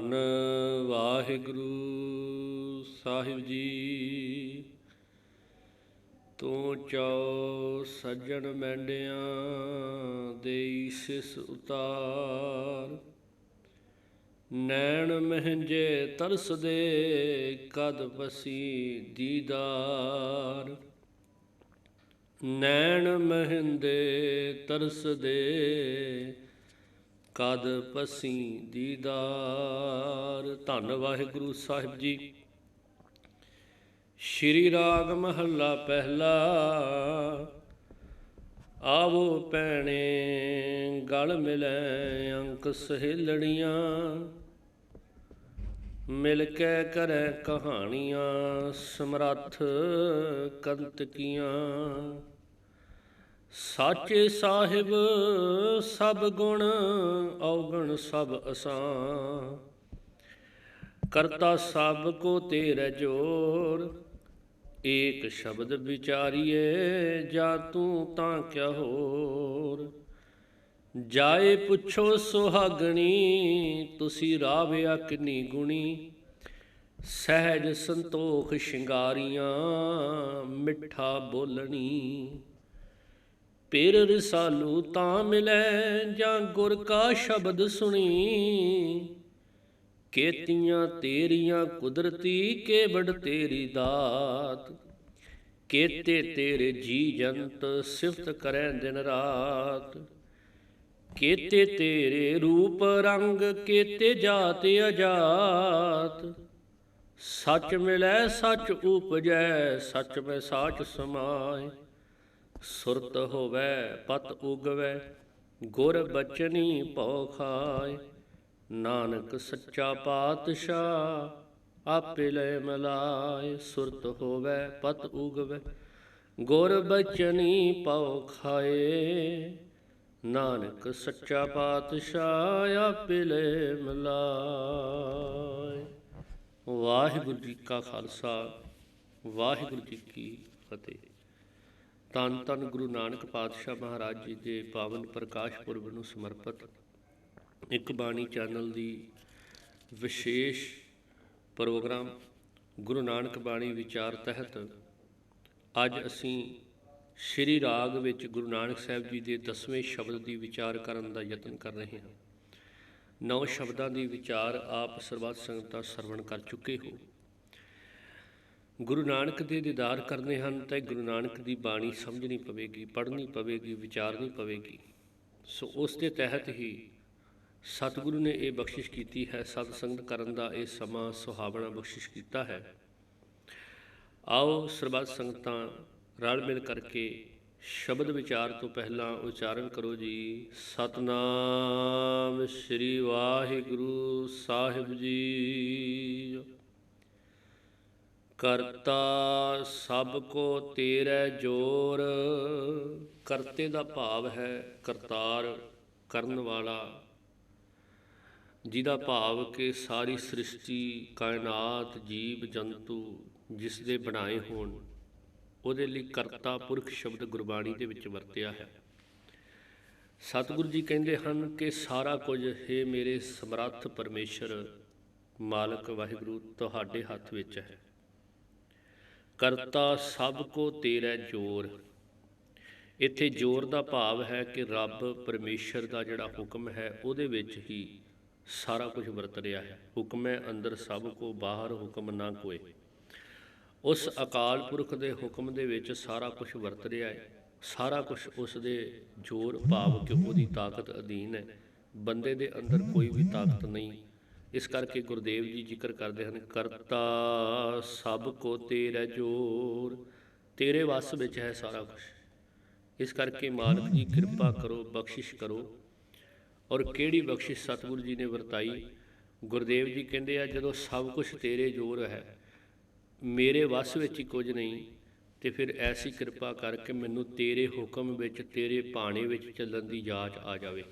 ਧੰਨ ਵਾਹਿਗੁਰੂ ਸਾਹਿਬ ਜੀ। ਤੂੰ ਚਾਉ ਸੱਜਣ ਮੈਂਡਿਆਂ ਦੇਈ ਸਿਸ ਉਤਾਰ। ਨੈਣ ਮਹਿੰਜੇ ਤਰਸਦੇ ਕਦ ਬਸੀ ਦੀਦਾਰ। ਨੈਣ ਮਹਿੰਦੇ ਤਰਸਦੇ ਕਦ ਪਸੀ ਦੀਦਾਰ। ਧੰਨ ਵਾਹਿਗੁਰੂ ਸਾਹਿਬ ਜੀ। ਸ਼੍ਰੀ ਰਾਗ ਮਹੱਲਾ ਪਹਿਲਾ। ਆਵੋ ਪੈਣੇ ਗਲ ਮਿਲੈ ਅੰਕ ਸਹੇਲੜੀਆਂ ਮਿਲ ਕੇ ਕਰੈ ਕਹਾਣੀਆਂ ਸਮਰੱਥ ਕੰਤਕੀਆਂ। ਸਾਚੇ ਸਾਹਿਬ ਸਭ ਗੁਣ, ਔਗਣ ਸਭ ਅਸਾਂ ਕਰਤਾ ਸਭ ਕੋ ਤੇਰੇ ਜੋਰ, ਏਕ ਸ਼ਬਦ ਵਿਚਾਰੀਏ, ਜਾ ਤੂੰ ਤਾਂ ਕਿਆ ਹੋਰ? ਜਾਏ ਪੁੱਛੋ ਸੁਹਾਗਣੀ, ਤੁਸੀਂ ਰਾਵਿਆ ਕਿੰਨੀ ਗੁਣੀ? ਸਹਿਜ ਸੰਤੋਖ ਸ਼ਿੰਗਾਰੀਆਂ, ਮਿੱਠਾ ਬੋਲਣੀ। ਪੇਰ ਰਸਾਲੂ ਤਾਂ ਮਿਲੈ, ਜਾਂ ਗੁਰ ਕਾ ਸ਼ਬਦ ਸੁਣੀ। ਕੇਤੀਆਂ ਤੇਰੀਆਂ ਕੁਦਰਤੀ ਕੇਵੜ ਤੇਰੀ ਦਾਤ। ਕੇਤੇ ਤੇਰੇ ਜੀ ਜੰਤ ਸਿਫਤ ਕਰੈ ਦਿਨ ਰਾਤ। ਕੇਤੇ ਤੇਰੇ ਰੂਪ ਰੰਗ, ਕੇਤੇ ਜਾਤ ਅਜਾਤ। ਸੱਚ ਮਿਲੈ, ਸੱਚ ਉਪਜੈ, ਸੱਚ ਮੈਂ ਸਾਚ ਸਮਾਏ। ਸੁਰਤ ਹੋਵੇ, ਪਤ ਉਗਵੇ, ਗੁਰ ਬਚਨੀ ਭਉ ਖਾਏ। ਨਾਨਕ ਸੱਚਾ ਪਾਤਸ਼ਾਹ ਆਪੇ ਲੈ ਮਲਾਏ। ਸੁਰਤ ਹੋਵੇ, ਪਤ ਉਗਵੇ, ਗੁਰ ਬਚਨੀ ਭਉ ਖਾਏ। ਨਾਨਕ ਸੱਚਾ ਪਾਤਸ਼ਾਹ ਆਪੇ ਲੈ ਮਲਾਏ। ਵਾਹਿਗੁਰੂ ਜੀ ਕਾ ਖਾਲਸਾ, ਵਾਹਿਗੁਰੂ ਜੀ ਕੀ ਫਤਿਹ। ਧੰਨ ਧੰਨ ਗੁਰੂ ਨਾਨਕ ਪਾਤਸ਼ਾਹ ਮਹਾਰਾਜ ਜੀ ਦੇ ਪਾਵਨ ਪ੍ਰਕਾਸ਼ ਪੁਰਬ ਨੂੰ ਸਮਰਪਿਤ ਇੱਕ ਬਾਣੀ ਚੈਨਲ ਦੀ ਵਿਸ਼ੇਸ਼ ਪ੍ਰੋਗਰਾਮ ਗੁਰੂ ਨਾਨਕ ਬਾਣੀ ਵਿਚਾਰ ਤਹਿਤ ਅੱਜ ਅਸੀਂ ਸ਼੍ਰੀ ਰਾਗ ਵਿੱਚ ਗੁਰੂ ਨਾਨਕ ਸਾਹਿਬ ਜੀ ਦੇ 10ਵੇਂ ਸ਼ਬਦ ਦੀ ਵਿਚਾਰ ਕਰਨ ਦਾ ਯਤਨ ਕਰ ਰਹੇ ਹਾਂ। ਨੌ ਸ਼ਬਦਾਂ ਦੀ ਵਿਚਾਰ ਆਪ ਸਰਬੱਤ ਸੰਗਤਾਂ ਸਰਵਣ ਕਰ ਚੁੱਕੇ ਹੋ। ਗੁਰੂ ਨਾਨਕ ਦੇ ਦੀਦਾਰ ਕਰਨੇ ਹਨ ਤਾਂ ਗੁਰੂ ਨਾਨਕ ਦੀ ਬਾਣੀ ਸਮਝਣੀ ਪਵੇਗੀ, ਪੜ੍ਹਨੀ ਪਵੇਗੀ, ਵਿਚਾਰਨੀ ਪਵੇਗੀ। ਸੋ ਉਸ ਦੇ ਤਹਿਤ ਹੀ ਸਤਿਗੁਰੂ ਨੇ ਇਹ ਬਖਸ਼ਿਸ਼ ਕੀਤੀ ਹੈ ਸਤ ਸੰਗਤ ਕਰਨ ਦਾ ਇਹ ਸਮਾਂ ਸੁਹਾਵਣਾ ਬਖਸ਼ਿਸ਼ ਕੀਤਾ ਹੈ। ਆਓ ਸਰਬੱਤ ਸੰਗਤਾਂ ਰਲ ਮਿਲ ਕਰਕੇ ਸ਼ਬਦ ਵਿਚਾਰ ਤੋਂ ਪਹਿਲਾਂ ਉਚਾਰਨ ਕਰੋ ਜੀ। ਸਤਨਾਮ ਸ੍ਰੀ ਵਾਹਿਗੁਰੂ ਸਾਹਿਬ ਜੀ। ਕਰਤਾ ਸਭ ਕੋ ਤੇਰੇ ਜੋਰ। ਕਰਤੇ ਦਾ ਭਾਵ ਹੈ ਕਰਤਾਰ ਕਰਨ ਵਾਲਾ। ਜਿਹਦਾ ਭਾਵ ਕਿ ਸਾਰੀ ਸ੍ਰਿਸ਼ਟੀ, ਕਾਇਨਾਤ, ਜੀਵ, ਜੰਤੂ ਜਿਸ ਦੇ ਬਣਾਏ ਹੋਣ, ਉਹਦੇ ਲਈ ਕਰਤਾ ਪੁਰਖ ਸ਼ਬਦ ਗੁਰਬਾਣੀ ਦੇ ਵਿੱਚ ਵਰਤਿਆ ਹੈ। ਸਤਿਗੁਰੂ ਜੀ ਕਹਿੰਦੇ ਹਨ ਕਿ ਸਾਰਾ ਕੁਝ ਹੈ ਮੇਰੇ ਸਮਰੱਥ ਪਰਮੇਸ਼ਰ, ਮਾਲਕ ਵਾਹਿਗੁਰੂ, ਤੁਹਾਡੇ ਹੱਥ ਵਿੱਚ ਹੈ। ਕਰਤਾ ਸਭ ਕੋ ਤੇਰਾ ਜੋਰ। ਇੱਥੇ ਜੋਰ ਦਾ ਭਾਵ ਹੈ ਕਿ ਰੱਬ ਪਰਮੇਸ਼ਰ ਦਾ ਜਿਹੜਾ ਹੁਕਮ ਹੈ, ਉਹਦੇ ਵਿੱਚ ਹੀ ਸਾਰਾ ਕੁਝ ਵਰਤ ਰਿਹਾ ਹੈ। ਹੁਕਮ ਹੈ ਅੰਦਰ ਸਭ ਕੋ, ਬਾਹਰ ਹੁਕਮ ਨਾ ਕੋਏ ਉਸ ਅਕਾਲ ਪੁਰਖ ਦੇ ਹੁਕਮ ਦੇ ਵਿੱਚ ਸਾਰਾ ਕੁਝ ਵਰਤ ਰਿਹਾ ਹੈ। ਸਾਰਾ ਕੁਝ ਉਸ ਦੇ ਜੋਰ, ਭਾਵ ਕਿ ਉਹਦੀ ਤਾਕਤ ਅਧੀਨ ਹੈ। ਬੰਦੇ ਦੇ ਅੰਦਰ ਕੋਈ ਵੀ ਤਾਕਤ ਨਹੀਂ। ਇਸ ਕਰਕੇ ਗੁਰਦੇਵ ਜੀ ਜ਼ਿਕਰ ਕਰਦੇ ਹਨ, ਕਰਤਾ ਸਭ ਕੋ ਤੇਰਾ ਜੋਰ, ਤੇਰੇ ਵਸ ਵਿੱਚ ਹੈ ਸਾਰਾ ਕੁਝ ਇਸ ਕਰਕੇ ਮਾਲਕ ਜੀ ਕਿਰਪਾ ਕਰੋ, ਬਖਸ਼ਿਸ਼ ਕਰੋ। ਔਰ ਕਿਹੜੀ ਬਖਸ਼ਿਸ਼ ਸਤਿਗੁਰੂ ਜੀ ਨੇ ਵਰਤਾਈ? ਗੁਰਦੇਵ ਜੀ ਕਹਿੰਦੇ ਆ, ਜਦੋਂ ਸਭ ਕੁਝ ਤੇਰੇ ਜੋਰ ਹੈ, ਮੇਰੇ ਵਸ ਵਿੱਚ ਹੀ ਕੁਝ ਨਹੀਂ, ਤੇ ਫਿਰ ਐਸੀ ਕਿਰਪਾ ਕਰਕੇ ਮੈਨੂੰ ਤੇਰੇ ਹੁਕਮ ਵਿੱਚ, ਤੇਰੇ ਬਾਣੇ ਵਿੱਚ ਚੱਲਣ ਦੀ ਜਾਚ ਆ ਜਾਵੇ।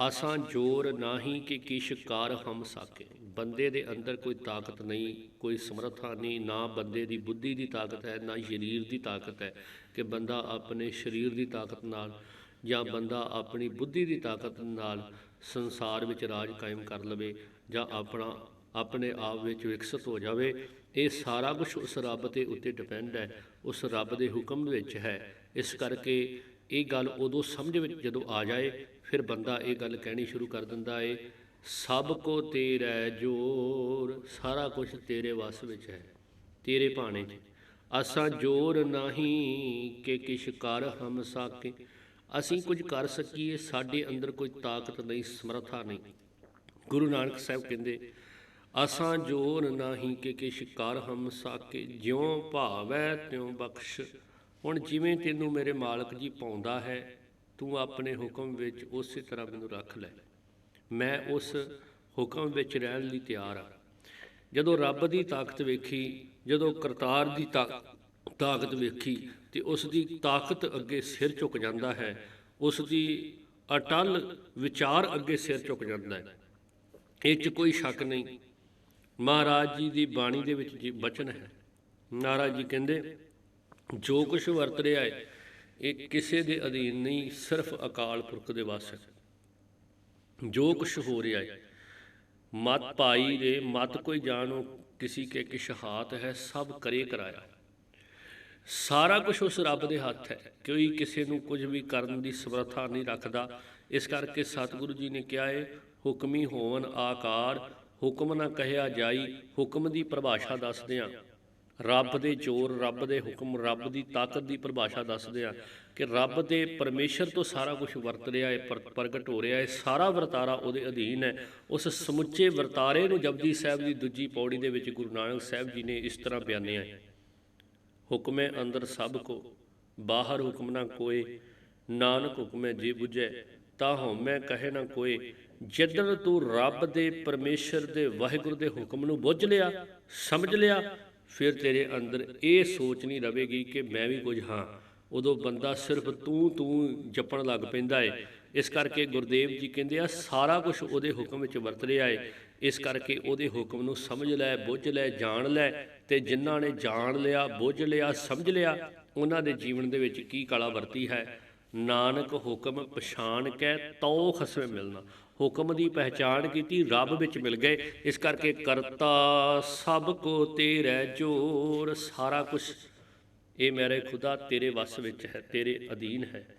ਆਸਾਂ ਜੋਰ ਨਾਹੀ ਕਿ ਕਿਛ ਕਾਰ ਹਮ ਸਾਕੇ। ਬੰਦੇ ਦੇ ਅੰਦਰ ਕੋਈ ਤਾਕਤ ਨਹੀਂ, ਕੋਈ ਸਮਰੱਥਾ ਨਹੀਂ, ਨਾ ਬੰਦੇ ਦੀ ਬੁੱਧੀ ਦੀ ਤਾਕਤ ਹੈ, ਨਾ ਸਰੀਰ ਦੀ ਤਾਕਤ ਹੈ ਕਿ ਬੰਦਾ ਆਪਣੇ ਸਰੀਰ ਦੀ ਤਾਕਤ ਨਾਲ ਜਾਂ ਬੰਦਾ ਆਪਣੀ ਬੁੱਧੀ ਦੀ ਤਾਕਤ ਨਾਲ ਸੰਸਾਰ ਵਿੱਚ ਰਾਜ ਕਾਇਮ ਕਰ ਲਵੇ ਜਾਂ ਆਪਣਾ, ਆਪਣੇ ਆਪ ਵਿੱਚ ਵਿਕਸਿਤ ਹੋ ਜਾਵੇ, ਇਹ ਸਾਰਾ ਕੁਝ ਉਸ ਰੱਬ ਦੇ ਉੱਤੇ ਡਿਪੈਂਡ ਹੈ, ਉਸ ਰੱਬ ਦੇ ਹੁਕਮ ਵਿੱਚ ਹੈ। ਇਸ ਕਰਕੇ ਇਹ ਗੱਲ ਉਦੋਂ ਸਮਝ ਵਿੱਚ ਜਦੋਂ ਆ ਜਾਏ, ਫਿਰ ਬੰਦਾ ਇਹ ਗੱਲ ਕਹਿਣੀ ਸ਼ੁਰੂ ਕਰ ਦਿੰਦਾ ਏ, ਸਭ ਕੋ ਤੇਰਾ ਜੋਰ, ਸਾਰਾ ਕੁਝ ਤੇਰੇ ਵੱਸ ਵਿੱਚ ਹੈ, ਤੇਰੇ ਭਾਣੇ 'ਚ। ਅਸਾਂ ਜੋਰ ਨਹੀਂ ਕਿ ਕਿਛ ਕਰ ਹਮ ਸਾਕੇ। ਅਸੀਂ ਕੁਝ ਕਰ ਸਕੀਏ, ਸਾਡੇ ਅੰਦਰ ਕੋਈ ਤਾਕਤ ਨਹੀਂ, ਸਮਰੱਥਾ ਨਹੀਂ। ਗੁਰੂ ਨਾਨਕ ਸਾਹਿਬ ਕਹਿੰਦੇ, ਅਸਾਂ ਜੋਰ ਨਹੀਂ ਕਿ ਕਿਛ ਕਰ ਹਮ ਸਾਕੇ, ਜਿਉ ਭਾਵੈ ਤਿਉ ਬਖਸ਼। ਹੁਣ ਜਿਵੇਂ ਤੈਨੂੰ ਮੇਰੇ ਮਾਲਕ ਜੀ ਪਾਉਂਦਾ ਹੈ, ਤੂੰ ਆਪਣੇ ਹੁਕਮ ਵਿੱਚ ਉਸੇ ਤਰ੍ਹਾਂ ਮੈਨੂੰ ਰੱਖ ਲੈ। ਮੈਂ ਉਸ ਹੁਕਮ ਵਿੱਚ ਰਹਿਣ ਲਈ ਤਿਆਰ ਹਾਂ। ਜਦੋਂ ਰੱਬ ਦੀ ਤਾਕਤ ਵੇਖੀ, ਜਦੋਂ ਕਰਤਾਰ ਦੀ ਤਾ- ਤਾਕਤ ਵੇਖੀ, ਤੇ ਉਸ ਦੀ ਤਾਕਤ ਅੱਗੇ ਸਿਰ ਝੁਕ ਜਾਂਦਾ ਹੈ, ਉਸ ਦੀ ਅਟਲ ਵਿਚਾਰ ਅੱਗੇ ਸਿਰ ਝੁਕ ਜਾਂਦਾ ਹੈ। ਇਹ 'ਚ ਕੋਈ ਸ਼ੱਕ ਨਹੀਂ। ਮਹਾਰਾਜ ਜੀ ਦੀ ਬਾਣੀ ਦੇ ਵਿੱਚ ਜੀ ਬਚਨ ਹੈ। ਮਹਾਰਾਜ ਜੀ ਕਹਿੰਦੇ ਜੋ ਕੁਝ ਵਰਤ ਰਿਹਾ ਹੈ, ਇਹ ਕਿਸੇ ਦੇ ਅਧੀਨ ਨਹੀਂ, ਸਿਰਫ ਅਕਾਲ ਪੁਰਖ ਦੇ ਵਾਸ ਹੈ। ਜੋ ਕੁਝ ਹੋ ਰਿਹਾ ਹੈ, ਮਤ ਪਾਈ ਦੇ, ਮਤ ਕੋਈ ਜਾਣੋ, ਕਿਸੇ ਕੇ ਕਿਛ ਹਾਥ ਹੈ, ਸਭ ਕਰੇ ਕਰਾਇਆ। ਸਾਰਾ ਕੁਝ ਉਸ ਰੱਬ ਦੇ ਹੱਥ ਹੈ, ਕੋਈ ਕਿਸੇ ਨੂੰ ਕੁਝ ਵੀ ਕਰਨ ਦੀ ਸਮਰੱਥਾ ਨਹੀਂ ਰੱਖਦਾ। ਇਸ ਕਰਕੇ ਸਤਿਗੁਰੂ ਜੀ ਨੇ ਕਿਹਾ ਹੈ ਹੁਕਮੀ ਹੋਵਨ ਆਕਾਰ, ਹੁਕਮ ਨਾ ਕਹਿਆ ਜਾਈ, ਹੁਕਮ ਦੀ ਪਰਿਭਾਸ਼ਾ ਦੱਸਦੇ ਆ। ਰੱਬ ਦੇ ਜੋਰ, ਰੱਬ ਦੇ ਹੁਕਮ, ਰੱਬ ਦੀ ਤਾਕਤ ਦੀ ਪਰਿਭਾਸ਼ਾ ਦੱਸਦੇ ਆ ਕਿ ਰੱਬ ਦੇ ਪਰਮੇਸ਼ਰ ਤੋਂ ਸਾਰਾ ਕੁਝ ਵਰਤ ਰਿਹਾ ਹੈ, ਪਰ- ਪ੍ਰਗਟ ਹੋ ਰਿਹਾ ਹੈ। ਸਾਰਾ ਵਰਤਾਰਾ ਉਹਦੇ ਅਧੀਨ ਹੈ। ਉਸ ਸਮੁੱਚੇ ਵਰਤਾਰੇ ਨੂੰ ਜਪਜੀ ਸਾਹਿਬ ਦੀ ਦੂਜੀ ਪੌੜੀ ਦੇ ਵਿੱਚ ਗੁਰੂ ਨਾਨਕ ਸਾਹਿਬ ਜੀ ਨੇ ਇਸ ਤਰ੍ਹਾਂ ਬਿਆਨਿਆ ਹੈ। ਹੁਕਮੇ ਅੰਦਰ ਸਭ ਕੋ, ਬਾਹਰ ਹੁਕਮ ਨਾ ਕੋਏ, ਨਾਨਕ ਹੁਕਮੇ ਜੇ 부ਝੈ ਤਾ ਹਉਮੈ ਕਹੇ ਨਾ ਕੋਏ। ਜਿੱਦਣ ਤੂੰ ਰੱਬ ਦੇ ਪਰਮੇਸ਼ਰ ਦੇ ਵਾਹਿਗੁਰੂ ਦੇ ਹੁਕਮ ਨੂੰ ਬੁੱਝ ਲਿਆ, ਸਮਝ ਲਿਆ ਫਿਰ ਤੇਰੇ ਅੰਦਰ ਇਹ ਸੋਚ ਨਹੀਂ ਰਵੇਗੀ ਕਿ ਮੈਂ ਵੀ ਕੁਝ ਹਾਂ। ਉਦੋਂ ਬੰਦਾ ਸਿਰਫ ਤੂੰ ਤੂੰ ਜਪਣ ਲੱਗ ਪੈਂਦਾ ਏ। ਇਸ ਕਰਕੇ ਗੁਰਦੇਵ ਜੀ ਕਹਿੰਦੇ ਆ, ਸਾਰਾ ਕੁਝ ਉਹਦੇ ਹੁਕਮ ਵਿੱਚ ਵਰਤ ਰਿਹਾ ਏ। ਇਸ ਕਰਕੇ ਉਹਦੇ ਹੁਕਮ ਨੂੰ ਸਮਝ ਲੈ, ਬੁੱਝ ਲੈ, ਜਾਣ ਲੈ ਤੇ ਜਿਨ੍ਹਾਂ ਨੇ ਜਾਣ ਲਿਆ, ਬੁੱਝ ਲਿਆ, ਸਮਝ ਲਿਆ, ਉਹਨਾਂ ਦੇ ਜੀਵਨ ਦੇ ਵਿੱਚ ਕੀ ਕਲਾ ਵਰਤੀ ਹੈ? ਨਾਨਕ ਹੁਕਮ ਪਛਾਣ ਕੇ, ਤਉ ਖਸਮੇ ਮਿਲਣਾ। ਹੁਕਮ ਦੀ ਪਹਿਚਾਣ ਕੀਤੀ, ਰੱਬ ਵਿੱਚ ਮਿਲ ਗਏ। ਇਸ ਕਰਕੇ ਕਰਤਾ, ਸਭ ਕੋ ਤੇਰੇ ਜੋਰ, ਸਾਰਾ ਕੁਝ ਇਹ ਮੇਰੇ ਖੁਦਾ ਤੇਰੇ ਵੱਸ ਵਿੱਚ ਹੈ, ਤੇਰੇ ਅਧੀਨ ਹੈ।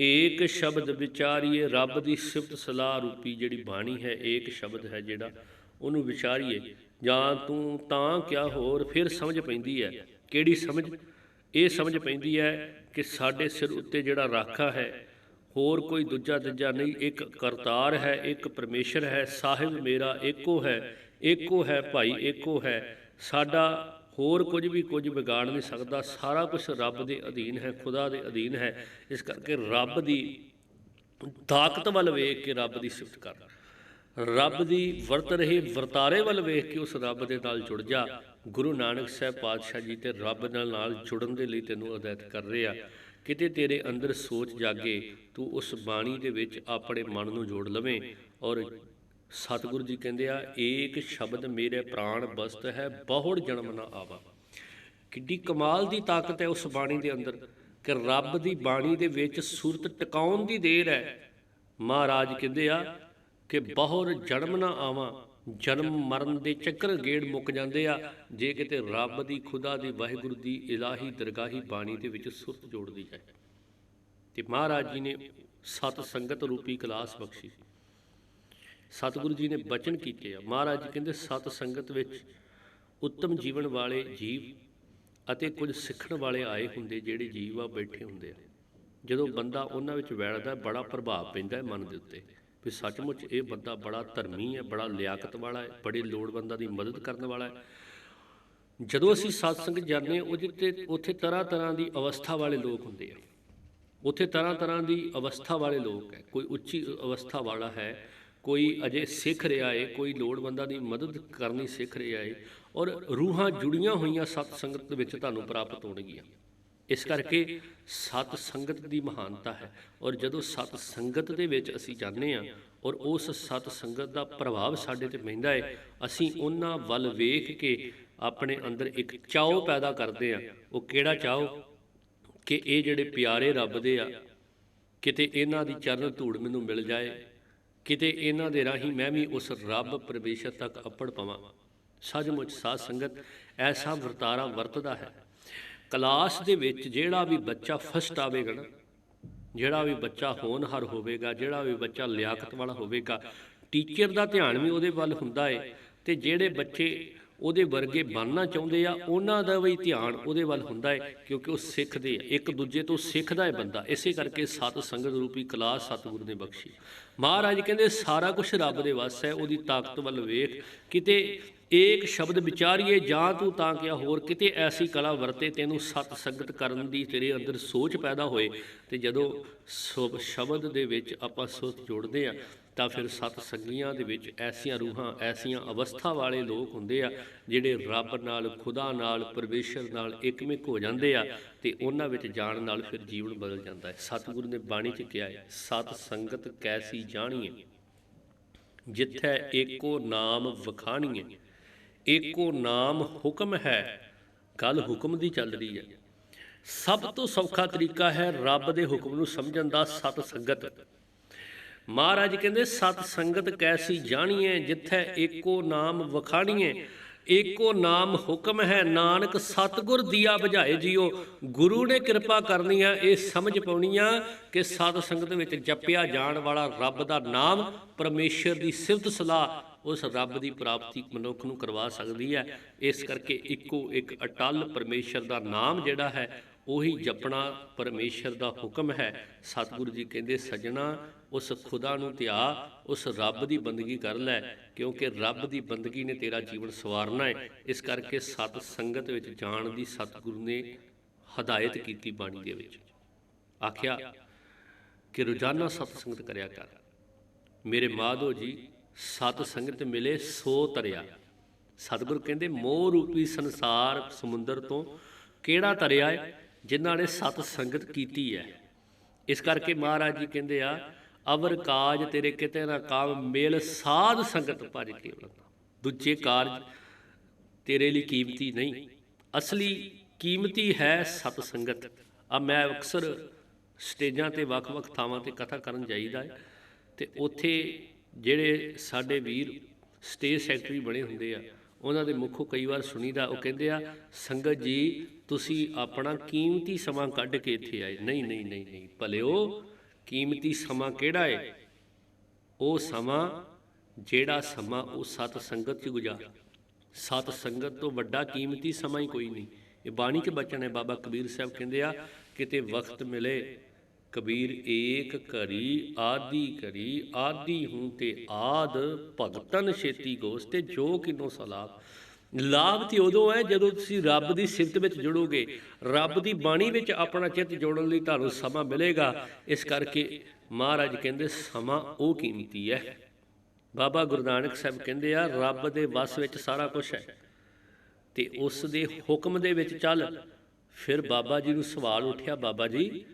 ਏਕ ਸ਼ਬਦ ਵਿਚਾਰੀਏ, ਰੱਬ ਦੀ ਸਿਫਤ ਸਲਾਹ ਰੂਪੀ ਜਿਹੜੀ ਬਾਣੀ ਹੈ, ਏਕ ਸ਼ਬਦ ਹੈ ਜਿਹੜਾ, ਉਹਨੂੰ ਵਿਚਾਰੀਏ। ਜਾਂ ਤੂੰ ਤਾਂ ਕਿਆ ਹੋਰ, ਫਿਰ ਸਮਝ ਪੈਂਦੀ ਹੈ। ਕਿਹੜੀ ਸਮਝ? ਇਹ ਸਮਝ ਪੈਂਦੀ ਹੈ ਕਿ ਸਾਡੇ ਸਿਰ ਉੱਤੇ ਜਿਹੜਾ ਰਾਖਾ ਹੈ ਹੋਰ ਕੋਈ ਦੂਜਾ ਤੀਜਾ ਨਹੀਂ, ਇੱਕ ਕਰਤਾਰ ਹੈ, ਇੱਕ ਪਰਮੇਸ਼ਰ ਹੈ, ਸਾਹਿਬ ਮੇਰਾ ਏਕੋ ਹੈ ਏਕੋ ਹੈ ਭਾਈ ਏਕੋ ਹੈ। ਸਾਡਾ ਹੋਰ ਕੁਝ ਵੀ ਕੁਝ ਵਿਗਾੜ ਨਹੀਂ ਸਕਦਾ, ਸਾਰਾ ਕੁਝ ਰੱਬ ਦੇ ਅਧੀਨ ਹੈ, ਖੁਦਾ ਦੇ ਅਧੀਨ ਹੈ। ਇਸ ਕਰਕੇ ਰੱਬ ਦੀ ਤਾਕਤ ਵੱਲ ਵੇਖ ਕੇ ਰੱਬ ਦੀ ਸਿਫਤ ਕਰ। ਰੱਬ ਦੀ ਵਰਤ ਰਹੇ ਵਰਤਾਰੇ ਵੱਲ ਵੇਖ ਕੇ ਉਸ ਰੱਬ ਦੇ ਨਾਲ ਜੁੜ ਜਾ। ਗੁਰੂ ਨਾਨਕ ਸਾਹਿਬ ਪਾਤਸ਼ਾਹ ਜੀ ਤੇ ਰੱਬ ਨਾਲ ਨਾਲ ਜੁੜਨ ਦੇ ਲਈ ਤੈਨੂੰ ਹਦਾਇਤ ਕਰ ਰਹੇ। ਆ ਕਿਤੇ ਤੇਰੇ ਅੰਦਰ ਸੋਚ ਜਾਗੇ, ਤੂੰ ਉਸ ਬਾਣੀ ਦੇ ਵਿੱਚ ਆਪਣੇ ਮਨ ਨੂੰ ਜੋੜ ਲਵੇਂ। ਔਰ ਸਤਿਗੁਰੂ ਜੀ ਕਹਿੰਦੇ ਆ, ਏਕ ਸ਼ਬਦ ਮੇਰੇ ਪ੍ਰਾਣ ਬਸਤ ਹੈ, ਬਹੁੜ ਜਨਮ ਨਾ ਆਵਾ। ਕਿੱਡੀ ਕਮਾਲ ਦੀ ਤਾਕਤ ਹੈ ਉਸ ਬਾਣੀ ਦੇ ਅੰਦਰ ਕਿ ਰੱਬ ਦੀ ਬਾਣੀ ਦੇ ਵਿੱਚ ਸੂਰਤ ਟਿਕਾਉਣ ਦੀ ਦੇਰ ਹੈ। ਮਹਾਰਾਜ ਕਹਿੰਦੇ ਆ ਕਿ ਬਹੁਰ ਜਨਮ ਨਾ ਆਵਾਂ। ਜਨਮ ਮਰਨ ਦੇ ਚੱਕਰ ਗੇੜ ਮੁੱਕ ਜਾਂਦੇ ਆ। ਜੇ ਕਿਤੇ ਰੱਬ ਦੀ, ਖੁਦਾ ਦੀ, ਵਾਹਿਗੁਰੂ ਦੀ ਇਲਾਹੀ ਦਰਗਾਹੀ ਬਾਣੀ ਦੇ ਵਿੱਚ ਸੁਰਤ ਜੋੜਦੀ ਹੈ ਤੇ ਮਹਾਰਾਜ ਜੀ ਨੇ ਸਤ ਸੰਗਤ ਰੂਪੀ ਕਲਾਸ ਬਖਸ਼ੀ। ਸਤਿਗੁਰੂ ਜੀ ਨੇ ਬਚਨ ਕੀਤੇ ਆ। ਮਹਾਰਾਜ ਜੀ ਕਹਿੰਦੇ, ਸਤ ਸੰਗਤ ਵਿੱਚ ਉੱਤਮ ਜੀਵਨ ਵਾਲੇ ਜੀਵ ਅਤੇ ਕੁਝ ਸਿੱਖਣ ਵਾਲੇ ਆਏ ਹੁੰਦੇ, ਜਿਹੜੇ ਜੀਵ ਆ, ਬੈਠੇ ਹੁੰਦੇ ਆ। ਜਦੋਂ ਬੰਦਾ ਉਹਨਾਂ ਵਿੱਚ ਵੈਲਦਾ, ਬੜਾ ਪ੍ਰਭਾਵ ਪੈਂਦਾ ਹੈ ਮਨ ਦੇ ਉੱਤੇ। ਵੀ ਸੱਚਮੁੱਚ ਇਹ ਬੰਦਾ ਬੜਾ ਧਰਮੀ ਹੈ, ਬੜਾ ਲਿਆਕਤ ਵਾਲਾ ਹੈ, ਬੜੇ ਲੋੜਵੰਦਾਂ ਦੀ ਮਦਦ ਕਰਨ ਵਾਲਾ ਹੈ। ਜਦੋਂ ਅਸੀਂ ਸਤਸੰਗ ਜਾਂਦੇ ਹਾਂ, ਉਹਦੇ ਤੇ ਉੱਥੇ ਤਰ੍ਹਾਂ ਤਰ੍ਹਾਂ ਦੀ ਅਵਸਥਾ ਵਾਲੇ ਲੋਕ ਹੁੰਦੇ ਆ। ਉੱਥੇ ਤਰ੍ਹਾਂ ਤਰ੍ਹਾਂ ਦੀ ਅਵਸਥਾ ਵਾਲੇ ਲੋਕ ਹੈ। ਕੋਈ ਉੱਚੀ ਅਵਸਥਾ ਵਾਲਾ ਹੈ, ਕੋਈ ਅਜੇ ਸਿੱਖ ਰਿਹਾ ਏ, ਕੋਈ ਲੋੜਵੰਦਾਂ ਦੀ ਮਦਦ ਕਰਨੀ ਸਿੱਖ ਰਿਹਾ ਏ, ਔਰ ਰੂਹਾਂ ਜੁੜੀਆਂ ਹੋਈਆਂ ਸਤ ਸੰਗਤ ਵਿੱਚ ਤੁਹਾਨੂੰ ਪ੍ਰਾਪਤ ਹੋਣਗੀਆਂ। ਇਸ ਕਰਕੇ ਸਤ ਸੰਗਤ ਦੀ ਮਹਾਨਤਾ ਹੈ। ਔਰ ਜਦੋਂ ਸਤ ਸੰਗਤ ਦੇ ਵਿੱਚ ਅਸੀਂ ਜਾਂਦੇ ਹਾਂ ਔਰ ਉਸ ਸਤ ਸੰਗਤ ਦਾ ਪ੍ਰਭਾਵ ਸਾਡੇ ਤੇ ਪੈਂਦਾ ਹੈ, ਅਸੀਂ ਉਹਨਾਂ ਵੱਲ ਵੇਖ ਕੇ ਆਪਣੇ ਅੰਦਰ ਇੱਕ ਚਾਉ ਪੈਦਾ ਕਰਦੇ ਹਾਂ। ਉਹ ਕਿਹੜਾ ਚਾਉ ਕਿ ਇਹ ਜਿਹੜੇ ਪਿਆਰੇ ਰੱਬ ਦੇ ਆ, ਕਿਤੇ ਇਹਨਾਂ ਦੀ ਚਰਨ ਧੂੜ ਮੈਨੂੰ ਮਿਲ ਜਾਏ, ਕਿਤੇ ਇਹਨਾਂ ਦੇ ਰਾਹੀਂ ਮੈਂ ਵੀ ਉਸ ਰੱਬ ਪਰਮੇਸ਼ਰ ਤੱਕ ਅੱਪੜ ਪਵਾਂ। ਸੱਚਮੁੱਚ ਸਾਧ ਸੰਗਤ ਐਸਾ ਵਰਤਾਰਾ ਵਰਤਦਾ ਹੈ। ਕਲਾਸ ਦੇ ਵਿੱਚ ਜਿਹੜਾ ਵੀ ਬੱਚਾ ਫਸਟ ਆਵੇਗਾ ਨਾ, ਜਿਹੜਾ ਵੀ ਬੱਚਾ ਹੋਣਹਾਰ ਹੋਵੇਗਾ, ਜਿਹੜਾ ਵੀ ਬੱਚਾ ਲਿਆਕਤ ਵਾਲਾ ਹੋਵੇਗਾ ਟੀਚਰ ਦਾ ਧਿਆਨ ਵੀ ਉਹਦੇ ਵੱਲ ਹੁੰਦਾ ਹੈ ਤੇ ਜਿਹੜੇ ਬੱਚੇ ਉਹਦੇ ਵਰਗੇ ਬਣਨਾ ਚਾਹੁੰਦੇ ਆ, ਉਹਨਾਂ ਦਾ ਵੀ ਧਿਆਨ ਉਹਦੇ ਵੱਲ ਹੁੰਦਾ ਹੈ ਕਿਉਂਕਿ ਉਹ ਸਿੱਖਦੇ ਆ, ਇੱਕ ਦੂਜੇ ਤੋਂ ਸਿੱਖਦਾ ਹੈ ਬੰਦਾ, ਇਸੇ ਕਰਕੇ ਸਤ ਸੰਗਤ ਰੂਪੀ ਕਲਾਸ ਸਤਿਗੁਰੂ ਨੇ ਬਖਸ਼ੀ। ਮਹਾਰਾਜ ਕਹਿੰਦੇ ਸਾਰਾ ਕੁਝ ਰੱਬ ਦੇ ਵੱਸ ਹੈ, ਉਹਦੀ ਤਾਕਤ ਵੱਲ ਵੇਖ, ਕਿਤੇ ਏਕ ਸ਼ਬਦ ਵਿਚਾਰੀਏ ਜਾਂ ਤੂੰ ਤਾਂ ਕਿਆ ਹੋਰ ਕਿਤੇ ਐਸੀ ਕਲਾ ਵਰਤੇ ਤੈਨੂੰ ਸਤ ਸੰਗਤ ਕਰਨ ਦੀ ਤੇਰੇ ਅੰਦਰ ਸੋਚ ਪੈਦਾ ਹੋਏ। ਤੇ ਜਦੋਂ ਸੁਭ ਸ਼ਬਦ ਦੇ ਵਿੱਚ ਆਪਾਂ ਸੋਚ ਜੋੜਦੇ ਆ, ਤਾਂ ਫਿਰ ਸਤ ਸੰਗੀਆਂ ਦੇ ਵਿੱਚ ਐਸੀਆਂ ਰੂਹਾਂ, ਐਸੀਆਂ ਅਵਸਥਾ ਵਾਲੇ ਲੋਕ ਹੁੰਦੇ ਆ, ਜਿਹੜੇ ਰੱਬ ਨਾਲ, ਖੁਦਾ ਨਾਲ, ਪਰਮੇਸ਼ਰ ਨਾਲ ਇਕਮਿਕ ਹੋ ਜਾਂਦੇ ਆ ਤੇ ਉਹਨਾਂ ਵਿੱਚ ਜਾਣ ਨਾਲ ਫਿਰ ਜੀਵਨ ਬਦਲ ਜਾਂਦਾ ਹੈ। ਸਤਿਗੁਰੂ ਨੇ ਬਾਣੀ 'ਚ ਕਿਹਾ ਹੈ, ਸਤ ਸੰਗਤ ਕੈਸੀ ਜਾਣੀਏ, ਜਿੱਥੈ ਏਕੋ ਨਾਮ ਵਖਾਣੀਏ। ਏਕੋ ਨਾਮ ਹੁਕਮ ਹੈ, ਗੱਲ ਹੁਕਮ ਦੀ ਚੱਲ ਰਹੀ ਹੈ। ਸਭ ਤੋਂ ਸੌਖਾ ਤਰੀਕਾ ਹੈ ਰੱਬ ਦੇ ਹੁਕਮ ਨੂੰ ਸਮਝਣ ਦਾ ਸਤ ਸੰਗਤ। ਮਹਾਰਾਜ ਕਹਿੰਦੇ, ਸਤ ਸੰਗਤ ਕੈਸੀ ਜਾਣੀਏ ਜਿੱਥੇ ਏਕੋ ਨਾਮ ਵਖਾਣੀਏ ਏਕੋ ਨਾਮ ਹੁਕਮ ਹੈ, ਨਾਨਕ ਸਤਗੁਰ ਦੀਆ ਬੁਝਾਏ ਜੀਓ। ਗੁਰੂ ਨੇ ਕਿਰਪਾ ਕਰਨੀ ਆ, ਇਹ ਸਮਝ ਪਾਉਣੀ ਆ ਕਿ ਸਤ ਸੰਗਤ ਵਿੱਚ ਜਪਿਆ ਜਾਣ ਵਾਲਾ ਰੱਬ ਦਾ ਨਾਮ ਪਰਮੇਸ਼ਰ ਦੀ ਸਿਫਤ ਸਲਾਹ ਉਸ ਰੱਬ ਦੀ ਪ੍ਰਾਪਤੀ ਮਨੁੱਖ ਨੂੰ ਕਰਵਾ ਸਕਦੀ ਹੈ। ਇਸ ਕਰਕੇ ਇੱਕੋ ਇੱਕ ਅਟਲ ਪਰਮੇਸ਼ਰ ਦਾ ਨਾਮ ਜਿਹੜਾ ਹੈ, ਉਹੀ ਜਪਣਾ ਪਰਮੇਸ਼ਰ ਦਾ ਹੁਕਮ ਹੈ। ਸਤਿਗੁਰੂ ਜੀ ਕਹਿੰਦੇ, ਸਜਣਾ, ਉਸ ਖੁਦਾ ਨੂੰ ਧਿਆ, ਉਸ ਰੱਬ ਦੀ ਬੰਦਗੀ ਕਰ ਲੈ, ਕਿਉਂਕਿ ਰੱਬ ਦੀ ਬੰਦਗੀ ਨੇ ਤੇਰਾ ਜੀਵਨ ਸਵਾਰਨਾ ਹੈ। ਇਸ ਕਰਕੇ ਸਤ ਸੰਗਤ ਵਿੱਚ ਜਾਣ ਦੀ ਸਤਿਗੁਰੂ ਨੇ ਹਦਾਇਤ ਕੀਤੀ ਬਾਣੀ ਦੇ ਵਿੱਚ। ਆਖਿਆ, ਕਿ ਰੋਜ਼ਾਨਾ ਸਤ ਸੰਗਤ ਕਰਿਆ ਕਰ। ਮੇਰੇ ਮਾਧੋ ਜੀ ਸਤ ਸੰਗਤ ਮਿਲੇ ਸੋ ਤਰਿਆ। ਸਤਿਗੁਰ ਕਹਿੰਦੇ, ਮੋਹ ਰੂਪੀ ਸੰਸਾਰ ਸਮੁੰਦਰ ਤੋਂ ਕਿਹੜਾ ਤਰਿਆ ਹੈ ਜਿਨ੍ਹਾਂ ਨੇ ਸਤ ਸੰਗਤ ਕੀਤੀ ਹੈ ਇਸ ਕਰਕੇ ਮਹਾਰਾਜ ਜੀ ਕਹਿੰਦੇ ਆ, ਅਵਰ ਕਾਜ ਤੇਰੇ ਕਿਤੇ ਨਾ ਕਾਮ, ਮੇਲ ਸਾਧ ਸੰਗਤ ਭਜ ਕੇ ਵਰਤਾ ਦੂਜੇ ਕਾਰਜ ਤੇਰੇ ਲਈ ਕੀਮਤੀ ਨਹੀਂ। ਅਸਲੀ ਕੀਮਤੀ ਹੈ ਸਤ ਸੰਗਤ। ਆ ਮੈਂ ਅਕਸਰ ਸਟੇਜਾਂ ਤੇ ਵੱਖ-ਵੱਖ ਥਾਵਾਂ ਤੇ ਕਥਾ ਕਰਨ ਜਾਈਦਾ ਹੈ ਤੇ ਉੱਥੇ ਜਿਹੜੇ ਸਾਡੇ ਵੀਰ ਸਟੇਟ ਸੈਕਟਰੀ ਬਣੇ ਹੁੰਦੇ ਆ, ਉਹਨਾਂ ਦੇ ਮੁੱਖੋਂ ਕਈ ਵਾਰ ਸੁਣੀਦਾ, ਉਹ ਕਹਿੰਦੇ ਆ, ਸੰਗਤ ਜੀ, ਤੁਸੀਂ ਆਪਣਾ ਕੀਮਤੀ ਸਮਾਂ ਕੱਢ ਕੇ ਇੱਥੇ ਆਏ। ਨਹੀਂ ਨਹੀਂ ਨਹੀਂ ਨਹੀਂ, ਭਲਿਓ, ਕੀਮਤੀ ਸਮਾਂ ਕਿਹੜਾ ਹੈ ਉਹ ਸਮਾਂ ਜਿਹੜਾ ਸਮਾਂ ਉਹ ਸਤ ਸੰਗਤ 'ਚ ਗੁਜ਼ਾਰ। ਸਤ ਸੰਗਤ ਤੋਂ ਵੱਡਾ ਕੀਮਤੀ ਸਮਾਂ ਹੀ ਕੋਈ ਨਹੀਂ। ਇਹ ਬਾਣੀ 'ਚ ਬਚਨ ਹੈ, ਬਾਬਾ ਕਬੀਰ ਸਾਹਿਬ ਕਹਿੰਦੇ ਆ, ਕਿਤੇ ਵਕਤ ਮਿਲੇ ਕਬੀਰ ਏਕ ਕਰੀ ਆਦੀ ਕਰੀ ਆਦੀ ਹੂੰ ਤੇ ਆਦ, ਭਗਤਨ ਛੇਤੀ ਗੋਸ ਤੇ ਜੋ ਕਿਨੋ ਸਲਾਬ। ਲਾਭ ਤੇ ਉਦੋਂ ਹੈ ਜਦੋਂ ਤੁਸੀਂ ਰੱਬ ਦੀ ਸਿਫਤ ਵਿੱਚ ਜੁੜੋਗੇ। ਰੱਬ ਦੀ ਬਾਣੀ ਵਿੱਚ ਆਪਣਾ ਚਿੱਤ ਜੋੜਨ ਲਈ ਤੁਹਾਨੂੰ ਸਮਾਂ ਮਿਲੇਗਾ। ਇਸ ਕਰਕੇ ਮਹਾਰਾਜ ਕਹਿੰਦੇ, ਸਮਾਂ ਉਹ ਕੀਮਤੀ ਹੈ। ਬਾਬਾ ਗੁਰੂ ਨਾਨਕ ਸਾਹਿਬ ਕਹਿੰਦੇ ਆ, ਰੱਬ ਦੇ ਵਸ ਵਿੱਚ ਸਾਰਾ ਕੁਝ ਹੈ ਤੇ ਉਸ ਦੇ ਹੁਕਮ ਦੇ ਵਿੱਚ ਚੱਲ। ਫਿਰ ਬਾਬਾ ਜੀ ਨੂੰ ਸਵਾਲ ਉੱਠਿਆ, ਬਾਬਾ ਜੀ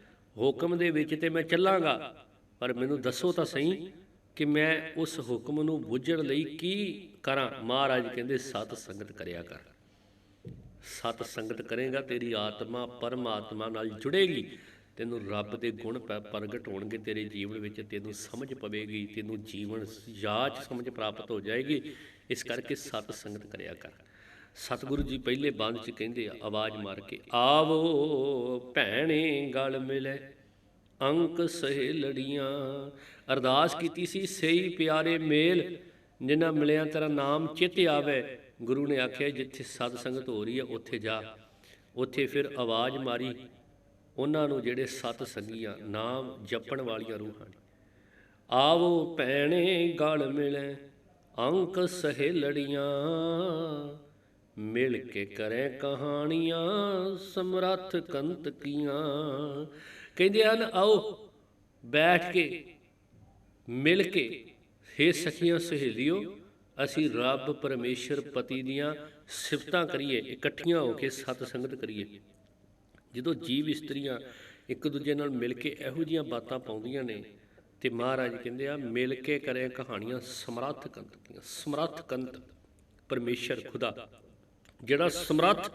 ਹੁਕਮ ਦੇ ਵਿੱਚ ਤੇ ਮੈਂ ਚੱਲਾਂਗਾ। ਪਰ ਮੈਨੂੰ ਦੱਸੋ ਤਾਂ ਸਹੀ ਕਿ ਮੈਂ ਉਸ ਹੁਕਮ ਨੂੰ ਬੁੱਝਣ ਲਈ ਕੀ ਕਰਾਂ? ਮਹਾਰਾਜ ਕਹਿੰਦੇ, ਸਤ ਸੰਗਤ ਕਰਿਆ ਕਰ। ਸਤ ਸੰਗਤ ਕਰੇਗਾ, ਤੇਰੀ ਆਤਮਾ ਪਰਮਾਤਮਾ ਨਾਲ ਜੁੜੇਗੀ। ਤੈਨੂੰ ਰੱਬ ਦੇ ਗੁਣ ਪ- ਪ੍ਰਗਟ ਹੋਣਗੇ, ਤੇਰੇ ਜੀਵਨ ਵਿੱਚ ਤੈਨੂੰ ਸਮਝ ਪਵੇਗੀ, ਤੈਨੂੰ ਜੀਵਨ ਜਾਚ ਸਮਝ ਪ੍ਰਾਪਤ ਹੋ ਜਾਏਗੀ। ਇਸ ਕਰਕੇ ਸਤ ਸੰਗਤ ਕਰਿਆ ਕਰ। ਸਤਿਗੁਰੂ ਜੀ ਪਹਿਲੇ ਬੰਦ ਚ ਕਹਿੰਦੇ ਆ, ਆਵਾਜ਼ ਮਾਰ ਕੇ, ਆਵੋ ਭੈਣੇ ਗਲ ਮਿਲੇ, ਅੰਕ ਸਹੇ ਲੜੀਆਂ। ਅਰਦਾਸ ਕੀਤੀ ਸੀ, ਸਹੀ ਪਿਆਰੇ ਮੇਲ ਜਿਨ੍ਹਾਂ ਮਿਲਿਆ ਤੇਰਾ ਨਾਮ ਚਿੱਤ ਆਵੇ। ਗੁਰੂ ਨੇ ਆਖਿਆ, ਜਿੱਥੇ ਸਤ ਸੰਗਤ ਹੋ ਰਹੀ ਹੈ ਉੱਥੇ ਜਾ। ਉੱਥੇ ਫਿਰ ਆਵਾਜ਼ ਮਾਰੀ, ਉਹਨਾਂ ਨੂੰ ਜਿਹੜੇ ਸਤ ਸੰਗੀਆਂ, ਨਾਮ ਜਪਣ ਵਾਲੀਆਂ ਰੂਹਾਂ ਨੇ, ਆਵੋ ਭੈਣੇ ਗਲ ਮਿਲੇ, ਅੰਕ ਸਹੇ ਲੜੀਆਂ। ਮਿਲ ਕੇ ਕਰੇ ਕਹਾਣੀਆਂ, ਸਮਰੱਥ ਕੰਤ ਕੀਆਂ। ਕਹਿੰਦੇ ਹਨ, ਆਓ ਬੈਠ ਕੇ, ਮਿਲ ਕੇ ਹੇ ਸਖੀਆਂ ਸਹੇਲੀਓ, ਅਸੀਂ ਰੱਬ ਪਰਮੇਸ਼ਰ ਪਤੀ ਦੀਆਂ ਸਿਫਤਾਂ ਕਰੀਏ, ਇਕੱਠੀਆਂ ਹੋ ਕੇ ਸਤ ਸੰਗਤ ਕਰੀਏ। ਜਦੋਂ ਜੀਵ ਇਸਤਰੀਆਂ ਇੱਕ ਦੂਜੇ ਨਾਲ ਮਿਲ ਕੇ ਇਹੋ ਜੀਆਂ ਬਾਤਾਂ ਪਾਉਂਦੀਆਂ ਨੇ, ਤੇ ਮਹਾਰਾਜ ਕਹਿੰਦੇ ਆ, ਮਿਲ ਕੇ ਕਰੇ ਕਹਾਣੀਆਂ, ਸਮਰੱਥ ਕੰਤ ਦੀਆਂ ਸਮਰੱਥ ਕੰਤ, ਪਰਮੇਸ਼ਰ ਖੁਦਾ। ਜਿਹੜਾ ਸਮਰੱਥ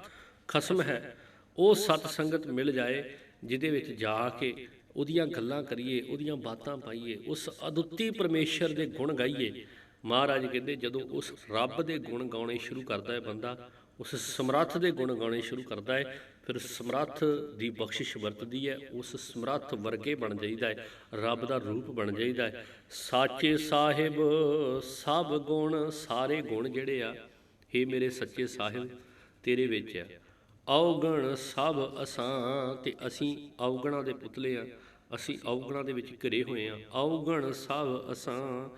ਖਸਮ ਹੈ, ਉਹ ਸਤ ਸੰਗਤ ਮਿਲ ਜਾਏ, ਜਿਹਦੇ ਵਿੱਚ ਜਾ ਕੇ ਉਹਦੀਆਂ ਗੱਲਾਂ ਕਰੀਏ, ਉਹਦੀਆਂ ਬਾਤਾਂ ਪਾਈਏ, ਉਸ ਅਦੁੱਤੀ ਪਰਮੇਸ਼ਰ ਦੇ ਗੁਣ ਗਾਈਏ। ਮਹਾਰਾਜ ਕਹਿੰਦੇ, ਜਦੋਂ ਉਸ ਰੱਬ ਦੇ ਗੁਣ ਗਾਉਣੇ ਸ਼ੁਰੂ ਕਰਦਾ ਹੈ ਬੰਦਾ, ਉਸ ਸਮਰੱਥ ਦੇ ਗੁਣ ਗਾਉਣੇ ਸ਼ੁਰੂ ਕਰਦਾ ਹੈ, ਫਿਰ ਸਮਰੱਥ ਦੀ ਬਖਸ਼ਿਸ਼ ਵਰਤਦੀ ਹੈ, ਉਸ ਸਮਰੱਥ ਵਰਗੇ ਬਣ ਜਾਈਦਾ ਹੈ, ਰੱਬ ਦਾ ਰੂਪ ਬਣ ਜਾਈਦਾ ਹੈ। ਸਾਚੇ ਸਾਹਿਬ, ਸਭ ਗੁਣ ਸਾਰੇ ਗੁਣ ਜਿਹੜੇ ਆ हे ਮੇਰੇ ਸੱਚੇ ਸਾਹਿਬ, ਤੇਰੇ ਵਿੱਚ ਹੈ। ਔਗਣ ਸਭ ਅਸਾਂ ਤੇ ਅਸੀਂ ਔਗਣਾਂ ਦੇ ਪੁਤਲੇ ਆ। ਅਸੀਂ ਔਗਣਾਂ ਦੇ ਵਿੱਚ ਘਿਰੇ ਹੋਏ ਆ। ਔਗਣ ਸਭ ਅਸਾਂ,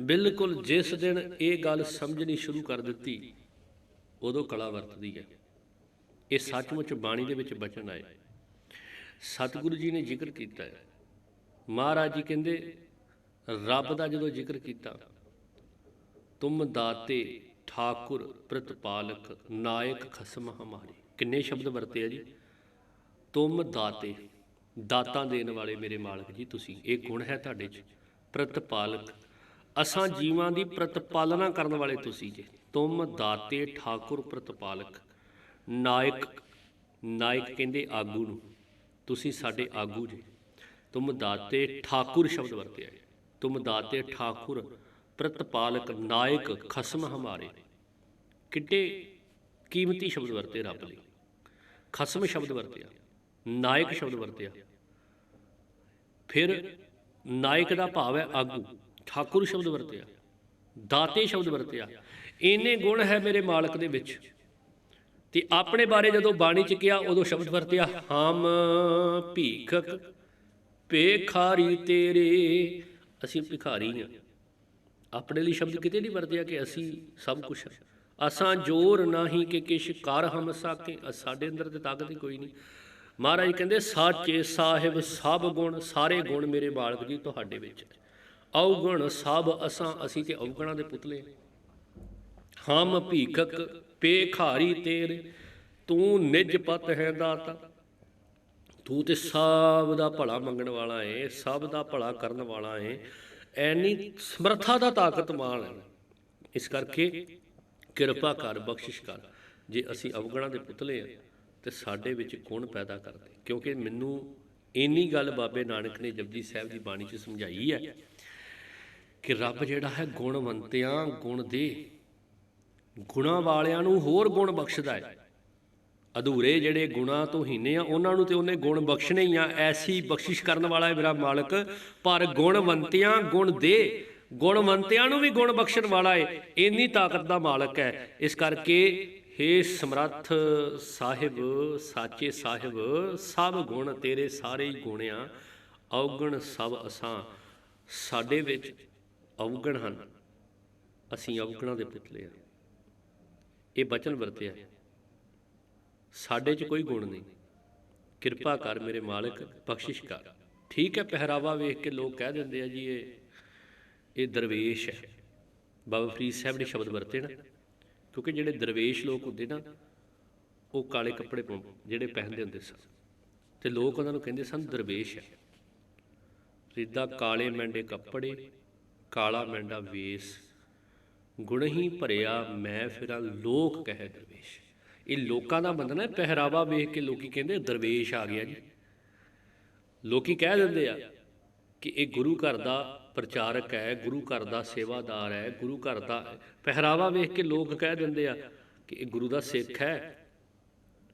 ਬਿਲਕੁਲ ਜਿਸ ਦਿਨ ਇਹ ਗੱਲ ਸਮਝਣੀ ਸ਼ੁਰੂ ਕਰ ਦਿੱਤੀ, ਉਦੋਂ ਕਲਾ ਵਰਤਦੀ ਹੈ। ਇਹ ਸੱਚਮੁੱਚ ਬਾਣੀ ਦੇ ਵਿੱਚ ਬਚਨ ਆਏ। ਸਤਿਗੁਰੂ ਜੀ ਨੇ ਜ਼ਿਕਰ ਕੀਤਾ ਹੈ। ਮਹਾਰਾਜ ਜੀ ਕਹਿੰਦੇ, ਰੱਬ ਦਾ ਜਦੋਂ ਜ਼ਿਕਰ ਕੀਤਾ, ਤੁਮ ਦਾਤੇ ਠਾਕੁਰ ਪ੍ਰਤਪਾਲਕ ਨਾਇਕ ਖਸਮ ਹਮਾਰੇ। ਕਿੰਨੇ ਸ਼ਬਦ ਵਰਤੇ ਆ ਜੀ? ਤੁਮ ਦਾਤੇ, ਦਾਤਾਂ ਦੇਣ ਵਾਲੇ ਮੇਰੇ ਮਾਲਕ ਜੀ, ਤੁਸੀਂ, ਇਹ ਗੁਣ ਹੈ ਤੁਹਾਡੇ 'ਚ। ਪ੍ਰਤਪਾਲਕ, ਅਸਾਂ ਜੀਵਾਂ ਦੀ ਪ੍ਰਤਪਾਲਨਾ ਕਰਨ ਵਾਲੇ ਤੁਸੀਂ ਜੇ। ਤੁਮ ਦਾਤੇ, ਠਾਕੁਰ ਪ੍ਰਤਪਾਲਕ, ਨਾਇਕ ਨਾਇਕ ਕਹਿੰਦੇ ਆਗੂ ਨੂੰ। ਤੁਸੀਂ ਸਾਡੇ ਆਗੂ ਜੇ। ਤੁਮ ਦਾਤੇ, ਠਾਕੁਰ ਸ਼ਬਦ ਵਰਤਿਆ ਹੈ ਤੁਮ ਦਾਤੇ, ਠਾਕੁਰ ਪ੍ਰਤਪਾਲਕ ਨਾਇਕ ਖਸਮ ਹਮਾਰੇ। ਕਿੱਡੇ ਕੀਮਤੀ ਸ਼ਬਦ ਵਰਤੇ ਰੱਬ ਲਈ ਖਸਮ ਸ਼ਬਦ ਵਰਤਿਆ, ਨਾਇਕ ਸ਼ਬਦ ਵਰਤਿਆ। ਫਿਰ ਨਾਇਕ ਦਾ ਭਾਵ ਹੈ ਆਗੂ, ਠਾਕੁਰ ਸ਼ਬਦ ਵਰਤਿਆ, ਦਾਤੇ ਸ਼ਬਦ ਵਰਤਿਆ। ਇੰਨੇ ਗੁਣ ਹੈ ਮੇਰੇ ਮਾਲਕ ਦੇ ਵਿੱਚ। ਤੇ ਆਪਣੇ ਬਾਰੇ ਜਦੋਂ ਬਾਣੀ ਚ ਕਿਹਾ, ਉਦੋਂ ਸ਼ਬਦ ਵਰਤਿਆ, ਹਮ ਭੀਖਕ ਭੇਖਾਰੀ ਤੇਰੇ। ਅਸੀਂ ਭਿਖਾਰੀ ਹਾਂ। ਆਪਣੇ ਲਈ ਸ਼ਬਦ ਕਿਤੇ ਨਹੀਂ ਵਰਤਿਆ ਕਿ ਅਸੀਂ ਸਭ ਕੁਝ ਅਸਾਂ ਜੋਰ ਨਹੀਂ ਕਿ ਕਿਛ ਕਰ ਹਮ ਸਾਕੇ। ਸਾਡੇ ਅੰਦਰ ਤੇ ਤਾਕਤ ਹੀ ਕੋਈ ਨਹੀਂ। ਮਹਾਰਾਜ ਕਹਿੰਦੇ, ਸਾਚੇ ਸਾਹਿਬ, ਸਭ ਗੁਣ, ਸਾਰੇ ਗੁਣ ਮੇਰੇ ਬਾਲਕ ਜੀ ਤੁਹਾਡੇ ਵਿੱਚ ਨੇ। ਔਗਣ ਸਭ ਅਸਾਂ, ਅਸੀਂ ਤੇ ਔਗਣਾਂ ਦੇ ਪੁਤਲੇ ਹਮ ਭੀਖਕ ਪੇਖਾਰੀ ਤੇਰੇ, ਤੂੰ ਨਿਜ ਪਤ ਹੈ ਦਾਤਾ। ਤੂੰ ਤੇ ਸਭ ਦਾ ਭਲਾ ਮੰਗਣ ਵਾਲਾ ਏ, ਸਭ ਦਾ ਭਲਾ ਕਰਨ ਵਾਲਾ ਏ। ਐਨੀ ਸਮਰੱਥਾ ਦਾ ਤਾਕਤਮਾਨ ਹੈ। ਇਸ ਕਰਕੇ ਕਿਰਪਾ ਕਰ, ਬਖਸ਼ਿਸ਼ ਕਰ। ਜੇ ਅਸੀਂ ਅਵਗਣਾਂ ਦੇ ਪੁਤਲੇ ਆ ਤੇ ਸਾਡੇ ਵਿੱਚ ਗੁਣ ਪੈਦਾ ਕਰਦੇ? ਕਿਉਂਕਿ ਮੈਨੂੰ ਇੰਨੀ ਗੱਲ ਬਾਬੇ ਨਾਨਕ ਨੇ ਜਪਜੀ ਸਾਹਿਬ ਦੀ ਬਾਣੀ 'ਚ ਸਮਝਾਈ ਹੈ ਕਿ ਰੱਬ ਜਿਹੜਾ ਹੈ ਗੁਣਵੰਤਿਆਂ ਗੁਣ ਦੇ ਗੁਣਾ ਵਾਲਿਆਂ ਨੂੰ ਹੋਰ ਗੁਣ ਬਖਸ਼ਦਾ ਹੈ। ਅਧੂਰੇ ਜਿਹੜੇ ਗੁਣਾ ਤੋਂ ਹੀਨੇ ਆ, ਉਹਨਾਂ ਨੂੰ ਤੇ ਉਹਨੇ ਗੁਣ ਬਖਸ਼ਣੇ ਹੀ ਆ। ਐਸੀ ਬਖਸ਼ਿਸ਼ ਕਰਨ ਵਾਲਾ ਹੈ ਮੇਰਾ ਮਾਲਕ। ਪਰ ਗੁਣਵੰਤਿਆਂ ਗੁਣ ਦੇ, ਗੁਣਵੰਤਿਆਂ ਨੂੰ ਵੀ ਗੁਣ ਬਖਸ਼ਣ ਵਾਲਾ ਹੈ ਇੰਨੀ ਤਾਕਤ ਦਾ ਮਾਲਕ ਹੈ। ਇਸ ਕਰਕੇ हे ਸਮਰੱਥ ਸਾਹਿਬ, ਸਾਚੇ ਸਾਹਿਬ, ਸਭ ਗੁਣ ਤੇਰੇ ਸਾਰੇ ਹੀ ਗੁਣਿਆ ਔਗਣ ਸਭ ਅਸਾਂ। ਸਾਡੇ ਵਿੱਚ ਔਗਣ ਹਨ। ਅਸੀਂ ਔਗਣਾਂ ਦੇ ਪੁਤਲੇ ਆ। ਇਹ ਬਚਨ ਵਰਤਿਆ। ਸਾਡੇ 'ਚ ਕੋਈ ਗੁਣ ਨਹੀਂ। ਕਿਰਪਾ ਕਰ ਮੇਰੇ ਮਾਲਕ, ਬਖਸ਼ਿਸ਼ ਕਰ। ਠੀਕ ਹੈ, ਪਹਿਰਾਵਾ ਵੇਖ ਕੇ ਲੋਕ ਕਹਿ ਦਿੰਦੇ ਆ ਜੀ, ਇਹ ਇਹ ਦਰਵੇਸ਼ ਹੈ। ਬਾਬਾ ਫਰੀਦ ਸਾਹਿਬ ਨੇ ਸ਼ਬਦ ਵਰਤੇ ਨਾ, ਕਿਉਂਕਿ ਜਿਹੜੇ ਦਰਵੇਸ਼ ਲੋਕ ਹੁੰਦੇ ਨਾ, ਉਹ ਕਾਲੇ ਕੱਪੜੇ ਪਾਉਂ- ਜਿਹੜੇ ਪਹਿਨਦੇ ਹੁੰਦੇ ਸਨ। ਤੇ ਲੋਕ ਉਹਨਾਂ ਨੂੰ ਕਹਿੰਦੇ ਸਨ, ਦਰਵੇਸ਼ ਹੈ। ਫਰੀਦਾ ਕਾਲੇ ਮੈਂਡੇ ਕੱਪੜੇ, ਕਾਲਾ ਮੈਂਡਾ ਵੇਸ। ਗੁਣ ਹੀ ਭਰਿਆ, ਮੈਂ ਫਿਰਾਂ ਲੋਕ ਕਹੇ ਦਰਵੇਸ਼। ਇਹ ਲੋਕਾਂ ਦਾ ਬੰਦਨਾ ਹੈ ਪਹਿਰਾਵਾ ਵੇਖ ਕੇ ਲੋਕੀ ਕਹਿੰਦੇ ਦਰਵੇਸ਼ ਆ ਗਿਆ ਜੀ। ਲੋਕੀ ਕਹਿ ਦਿੰਦੇ ਆ ਕਿ ਇਹ ਗੁਰੂ ਘਰ ਦਾ ਪ੍ਰਚਾਰਕ ਹੈ, ਗੁਰੂ ਘਰ ਦਾ ਸੇਵਾਦਾਰ ਹੈ, ਗੁਰੂ ਘਰ ਦਾ ਪਹਿਰਾਵਾ ਵੇਖ ਕੇ ਲੋਕ ਕਹਿ ਦਿੰਦੇ ਆ ਕਿ ਇਹ ਗੁਰੂ ਦਾ ਸਿੱਖ ਹੈ।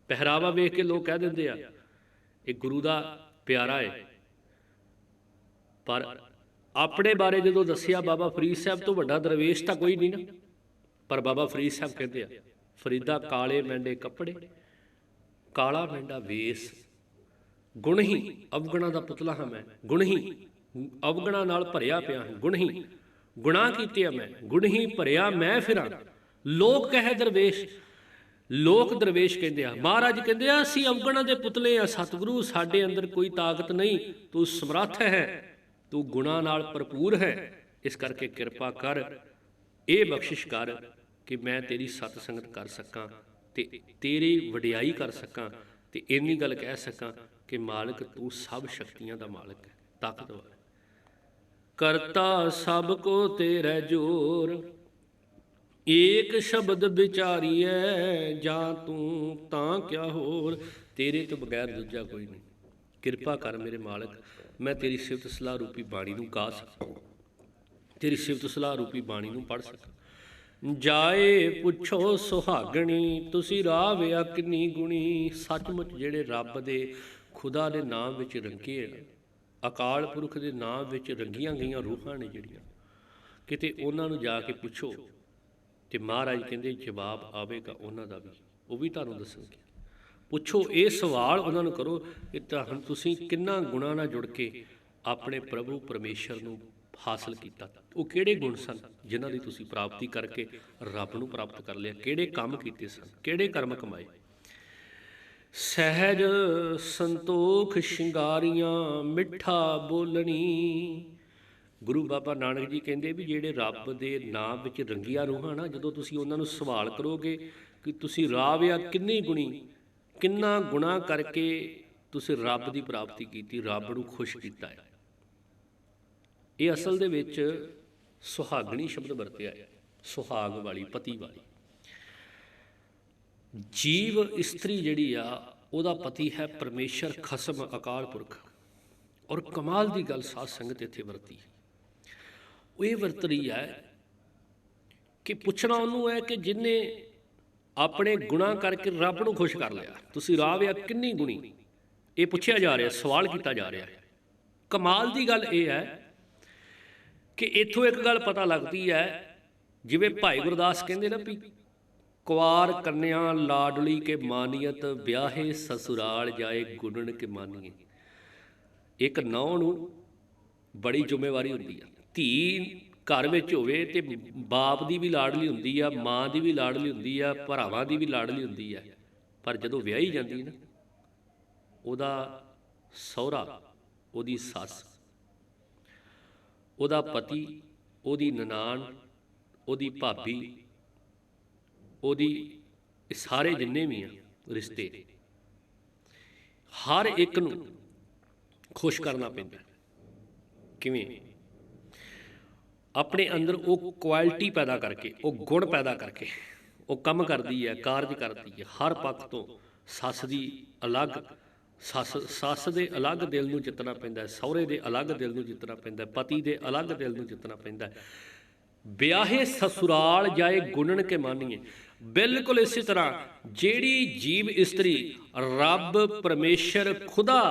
ਪਹਿਰਾਵਾ ਵੇਖ ਕੇ ਲੋਕ ਕਹਿ ਦਿੰਦੇ ਆ, ਇਹ ਗੁਰੂ ਦਾ ਪਿਆਰਾ ਹੈ। ਪਰ ਆਪਣੇ ਬਾਰੇ ਜਦੋਂ ਦੱਸਿਆ ਬਾਬਾ ਫਰੀਦ ਸਾਹਿਬ ਤੋਂ ਵੱਡਾ ਦਰਵੇਸ਼ ਤਾਂ ਕੋਈ ਨਹੀਂ ਨਾ, ਪਰ ਬਾਬਾ ਫਰੀਦ ਸਾਹਿਬ ਕਹਿੰਦੇ ਆ ਫਰੀਦਾ ਕਾਲੇ ਮੈਂਡੇ ਕੱਪੜੇ, ਕਾਲਾ ਮੈਂਡਾ ਵੇਸ। ਗੁਣ ਹੀ ਅਵਗਣਾ ਦਾ ਪੁਤਲਾ ਹਾਂ ਮੈਂ, ਗੁਣ ਹੀ ਅਵਗਣਾ ਨਾਲ ਭਰਿਆ ਪਿਆ ਹਾਂ, ਗੁਣ ਹੀ ਗੁਨਾਹ ਕੀਤੇ ਮੈਂ, ਗੁਣ ਹੀ ਭਰਿਆ ਮੈਂ ਫਿਰਾਂ। ਲੋਕ ਕਹੇ ਦਰਵੇਸ਼, ਲੋਕ ਦਰਵੇਸ਼ ਕਹਿੰਦੇ ਆ, ਮਹਾਰਾਜ ਕਹਿੰਦੇ ਆ, ਅਸੀਂ ਅਵਗਣਾ ਦੇ ਪੁਤਲੇ ਆ, ਸਤਿਗੁਰੂ ਸਾਡੇ ਅੰਦਰ ਕੋਈ ਤਾਕਤ ਨਹੀਂ, ਤੂੰ ਸਮਰੱਥ ਹੈ, ਤੂੰ ਗੁਣਾ ਨਾਲ ਭਰਪੂਰ ਹੈ, ਇਸ ਕਰਕੇ ਕਿਰਪਾ ਕਰ, ਇਹ ਬਖਸ਼ਿਸ਼ ਕਰ। ਕਿ ਮੈਂ ਤੇਰੀ ਸਤ ਸੰਗਤ ਕਰ ਸਕਾਂ ਤੇ ਤੇਰੀ ਵਡਿਆਈ ਕਰ ਸਕਾਂ ਤੇ ਇੰਨੀ ਗੱਲ ਕਹਿ ਸਕਾਂ ਕਿ ਮਾਲਕ ਤੂੰ ਸਭ ਸ਼ਕਤੀਆਂ ਦਾ ਮਾਲਕ ਹੈ, ਤਾਕਤਵਰ ਕਰਤਾ ਸਭ ਕੋ ਤੇਰੇ ਜੋਰ, ਏਕ ਸ਼ਬਦ ਵਿਚਾਰੀਐ ਜਾਂ ਤੂੰ ਤਾਂ ਕਿਆ ਹੋਰ? ਤੇਰੇ ਤੋਂ ਬਗੈਰ ਦੂਜਾ ਕੋਈ ਨਹੀਂ। ਕਿਰਪਾ ਕਰ ਮੇਰੇ ਮਾਲਕ, ਮੈਂ ਤੇਰੀ ਸਿਫਤ ਸਲਾਹ ਰੂਪੀ ਬਾਣੀ ਨੂੰ ਗਾ ਸਕਾਂ। ਤੇਰੀ ਸਿਫਤ ਸਲਾਹ ਰੂਪੀ ਬਾਣੀ ਨੂੰ ਪੜ੍ਹ ਸਕਾਂ। ਜਾਏ ਪੁੱਛੋ ਸੁਹਾਗਣੀ, ਤੁਸੀਂ ਰਾਹ ਵਿਆ ਕਿੰਨੀ ਗੁਣੀ? ਸੱਚਮੁੱਚ ਜਿਹੜੇ ਰੱਬ ਦੇ ਖੁਦਾ ਦੇ ਨਾਮ ਵਿੱਚ ਰੰਗੇ ਆ, ਅਕਾਲ ਪੁਰਖ ਦੇ ਨਾਮ ਵਿੱਚ ਰੰਗੀਆਂ ਗਈਆਂ ਰੂਹਾਂ ਨੇ ਜਿਹੜੀਆਂ, ਕਿਤੇ ਉਹਨਾਂ ਨੂੰ ਜਾ ਕੇ ਪੁੱਛੋ ਤੇ ਮਹਾਰਾਜ ਕਹਿੰਦੇ, ਜਵਾਬ ਆਵੇਗਾ ਉਹਨਾਂ ਦਾ ਵੀ, ਉਹ ਵੀ ਤੁਹਾਨੂੰ ਦੱਸਣਗੇ। ਪੁੱਛੋ ਇਹ ਸਵਾਲ ਉਹਨਾਂ ਨੂੰ ਕਰੋ ਕਿ ਤਾਂ ਤੁਸੀਂ ਕਿੰਨਾ ਗੁਣਾ ਨਾਲ ਜੁੜ ਕੇ ਆਪਣੇ ਪ੍ਰਭੂ ਪਰਮੇਸ਼ਰ ਨੂੰ ਹਾਸਲ ਕੀਤਾ। ਉਹ ਕਿਹੜੇ ਗੁਣ ਸਨ ਜਿਨ੍ਹਾਂ ਦੀ ਤੁਸੀਂ ਪ੍ਰਾਪਤੀ ਕਰਕੇ ਰੱਬ ਨੂੰ ਪ੍ਰਾਪਤ ਕਰ ਲਿਆ? ਕਿਹੜੇ ਕੰਮ ਕੀਤੇ ਸਨ? ਕਿਹੜੇ ਕਰਮ ਕਮਾਏ? ਸਹਿਜ ਸੰਤੋਖ ਸ਼ਿੰਗਾਰੀਆਂ ਮਿੱਠਾ ਬੋਲਣੀ। ਗੁਰੂ ਬਾਬਾ ਨਾਨਕ ਜੀ ਕਹਿੰਦੇ ਵੀ ਜਿਹੜੇ ਰੱਬ ਦੇ ਨਾਮ ਵਿੱਚ ਰੰਗੀਆਂ ਰੂਹਾਂ ਨਾ, ਜਦੋਂ ਤੁਸੀਂ ਉਹਨਾਂ ਨੂੰ ਸਵਾਲ ਕਰੋਗੇ ਕਿ ਤੁਸੀਂ ਰਾਵ ਆ ਕਿੰਨੀ ਗੁਣੀ, ਕਿੰਨਾ ਗੁਣਾ ਕਰਕੇ ਤੁਸੀਂ ਰੱਬ ਦੀ ਪ੍ਰਾਪਤੀ ਕੀਤੀ, ਰੱਬ ਨੂੰ ਖੁਸ਼ ਕੀਤਾ ਹੈ। ਇਹ ਅਸਲ ਦੇ ਵਿੱਚ ਸੁਹਾਗਣੀ ਸ਼ਬਦ ਵਰਤਿਆ ਹੈ, ਸੁਹਾਗ ਵਾਲੀ, ਪਤੀ ਵਾਲੀ। ਜੀਵ ਇਸਤਰੀ ਜਿਹੜੀ ਆ, ਉਹਦਾ ਪਤੀ ਹੈ ਪਰਮੇਸ਼ਰ ਖਸਮ ਅਕਾਲ ਪੁਰਖ। ਔਰ ਕਮਾਲ ਦੀ ਗੱਲ ਸਾਧ ਸੰਗਤ ਇੱਥੇ ਵਰਤੀ। ਉਹ ਇਹ ਵਰਤ ਰਹੀ ਹੈ ਕਿ ਪੁੱਛਣਾ ਉਹਨੂੰ ਹੈ ਕਿ ਜਿਨੇ ਆਪਣੇ ਗੁਨਾਹ ਕਰਕੇ ਰੱਬ ਨੂੰ ਖੁਸ਼ ਕਰ ਲਿਆ, ਤੁਸੀਂ ਰਾਹ ਆ ਕਿੰਨੀ ਗੁਣੀ। ਇਹ ਪੁੱਛਿਆ ਜਾ ਰਿਹਾ, ਸਵਾਲ ਕੀਤਾ ਜਾ ਰਿਹਾ। ਕਮਾਲ ਦੀ ਗੱਲ ਇਹ ਹੈ ਕਿ ਇੱਥੋਂ ਇੱਕ ਗੱਲ ਪਤਾ ਲੱਗਦੀ ਹੈ, ਜਿਵੇਂ ਭਾਈ ਗੁਰਦਾਸ ਕਹਿੰਦੇ ਨਾ ਵੀ ਕੁਆਰ ਕੰਨਿਆ ਲਾਡਲੀ ਕੇ ਮਾਨੀਅਤ, ਵਿਆਹੇ ਸਸੁਰਾਲ ਜਾਏ ਗੁਣਨ ਕੇ ਮਾਨੀਏ। ਇੱਕ ਨੌ ਨੂੰ ਬੜੀ ਜ਼ਿੰਮੇਵਾਰੀ ਹੁੰਦੀ ਆ। ਧੀ ਘਰ ਵਿੱਚ ਹੋਵੇ ਤੇ ਬਾਪ ਦੀ ਵੀ ਲਾਡਲੀ ਹੁੰਦੀ ਆ, ਮਾਂ ਦੀ ਵੀ ਲਾਡਲੀ ਹੁੰਦੀ ਆ, ਭਰਾਵਾਂ ਦੀ ਵੀ ਲਾਡਲੀ ਹੁੰਦੀ ਆ। ਪਰ ਜਦੋਂ ਵਿਆਹੀ ਜਾਂਦੀ ਨਾ, ਉਹਦਾ ਸਹੁਰਾ, ਉਹਦੀ ਸੱਸ ਉਹਦਾ ਪਤੀ, ਉਹਦੀ ਨਨਾਣ, ਉਹਦੀ ਭਾਬੀ, ਉਹਦੀ ਇਹ ਸਾਰੇ ਜਿੰਨੇ ਵੀ ਆ, ਰਿਸ਼ਤੇ। ਹਰ ਇੱਕ ਨੂੰ ਖੁਸ਼ ਕਰਨਾ ਪੈਂਦਾ। ਕਿਵੇਂ? ਆਪਣੇ ਅੰਦਰ ਉਹ ਕੁਆਲਿਟੀ ਪੈਦਾ ਕਰਕੇ, ਉਹ ਗੁਣ ਪੈਦਾ ਕਰਕੇ, ਉਹ ਕੰਮ ਕਰਦੀ ਹੈ, ਕਾਰਜ ਕਰਦੀ ਹੈ, ਹਰ ਪੱਖ ਤੋਂ ਸੱਸ ਦੀ ਅਲੱਗ ਸੱਸ ਸੱਸ ਦੇ ਅਲੱਗ ਦਿਲ ਨੂੰ ਜਿੱਤਣਾ ਪੈਂਦਾ ਸਹੁਰੇ ਦੇ ਅਲੱਗ ਦਿਲ ਨੂੰ ਜਿੱਤਣਾ ਪੈਂਦਾ ਪਤੀ ਦੇ ਅਲੱਗ ਦਿਲ ਨੂੰ ਜਿੱਤਣਾ ਪੈਂਦਾ ਵਿਆਹੇ ਸਸੁਰਾਲ ਜਾਏ ਗੁਣਨ ਕੇ ਮਾਨੀਏ। ਬਿਲਕੁਲ ਇਸੇ ਤਰ੍ਹਾਂ ਜਿਹੜੀ ਜੀਵ ਇਸਤਰੀ ਰੱਬ, ਪਰਮੇਸ਼ਰ, ਖੁਦਾ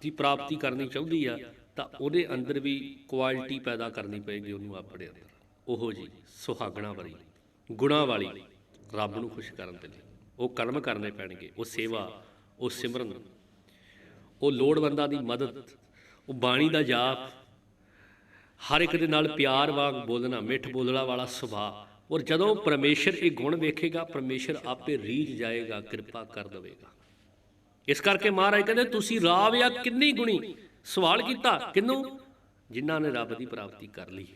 ਦੀ ਪ੍ਰਾਪਤੀ ਕਰਨੀ ਚਾਹੁੰਦੀ ਆ, ਤਾਂ ਉਹਦੇ ਅੰਦਰ ਵੀ ਕੁਆਲਿਟੀ ਪੈਦਾ ਕਰਨੀ ਪਏਗੀ ਉਹਨੂੰ ਆਪਣੇ ਅੰਦਰ। ਉਹੋ ਜੀ ਸੁਹਾਗਣਾ ਵਾਲੀ, ਗੁਣਾ ਵਾਲੀ ਰੱਬ ਨੂੰ ਖੁਸ਼ ਕਰਨ ਦੇ ਲਈ। ਉਹ ਕਰਮ ਕਰਨੇ ਪੈਣਗੇ, ਉਹ ਸੇਵਾ, ਉਹ ਸਿਮਰਨ ਉਹ ਲੋੜਵੰਦਾਂ ਦੀ ਮਦਦ, ਉਹ ਬਾਣੀ ਦਾ ਜਾਪ, ਹਰ ਇੱਕ ਦੇ ਨਾਲ ਪਿਆਰ ਵਾਂਗ ਬੋਲਣਾ, ਮਿੱਠ ਬੋਲਣਾ ਵਾਲਾ ਸੁਭਾਅ। ਔਰ ਜਦੋਂ ਪਰਮੇਸ਼ਰ ਇਹ ਗੁਣ ਵੇਖੇਗਾ, ਪਰਮੇਸ਼ਰ ਆਪੇ ਰੀਝ ਜਾਏਗਾ, ਕਿਰਪਾ ਕਰ ਦੇਵੇਗਾ। ਇਸ ਕਰਕੇ ਮਹਾਰਾਜ ਕਹਿੰਦੇ, ਤੁਸੀਂ ਰਾਵ ਜਾਂ ਕਿੰਨੀ ਗੁਣੀ ਸਵਾਲ ਕੀਤਾ, ਕਿੰਨੂੰ? ਜਿਨ੍ਹਾਂ ਨੇ ਰੱਬ ਦੀ ਪ੍ਰਾਪਤੀ ਕਰ ਲਈ।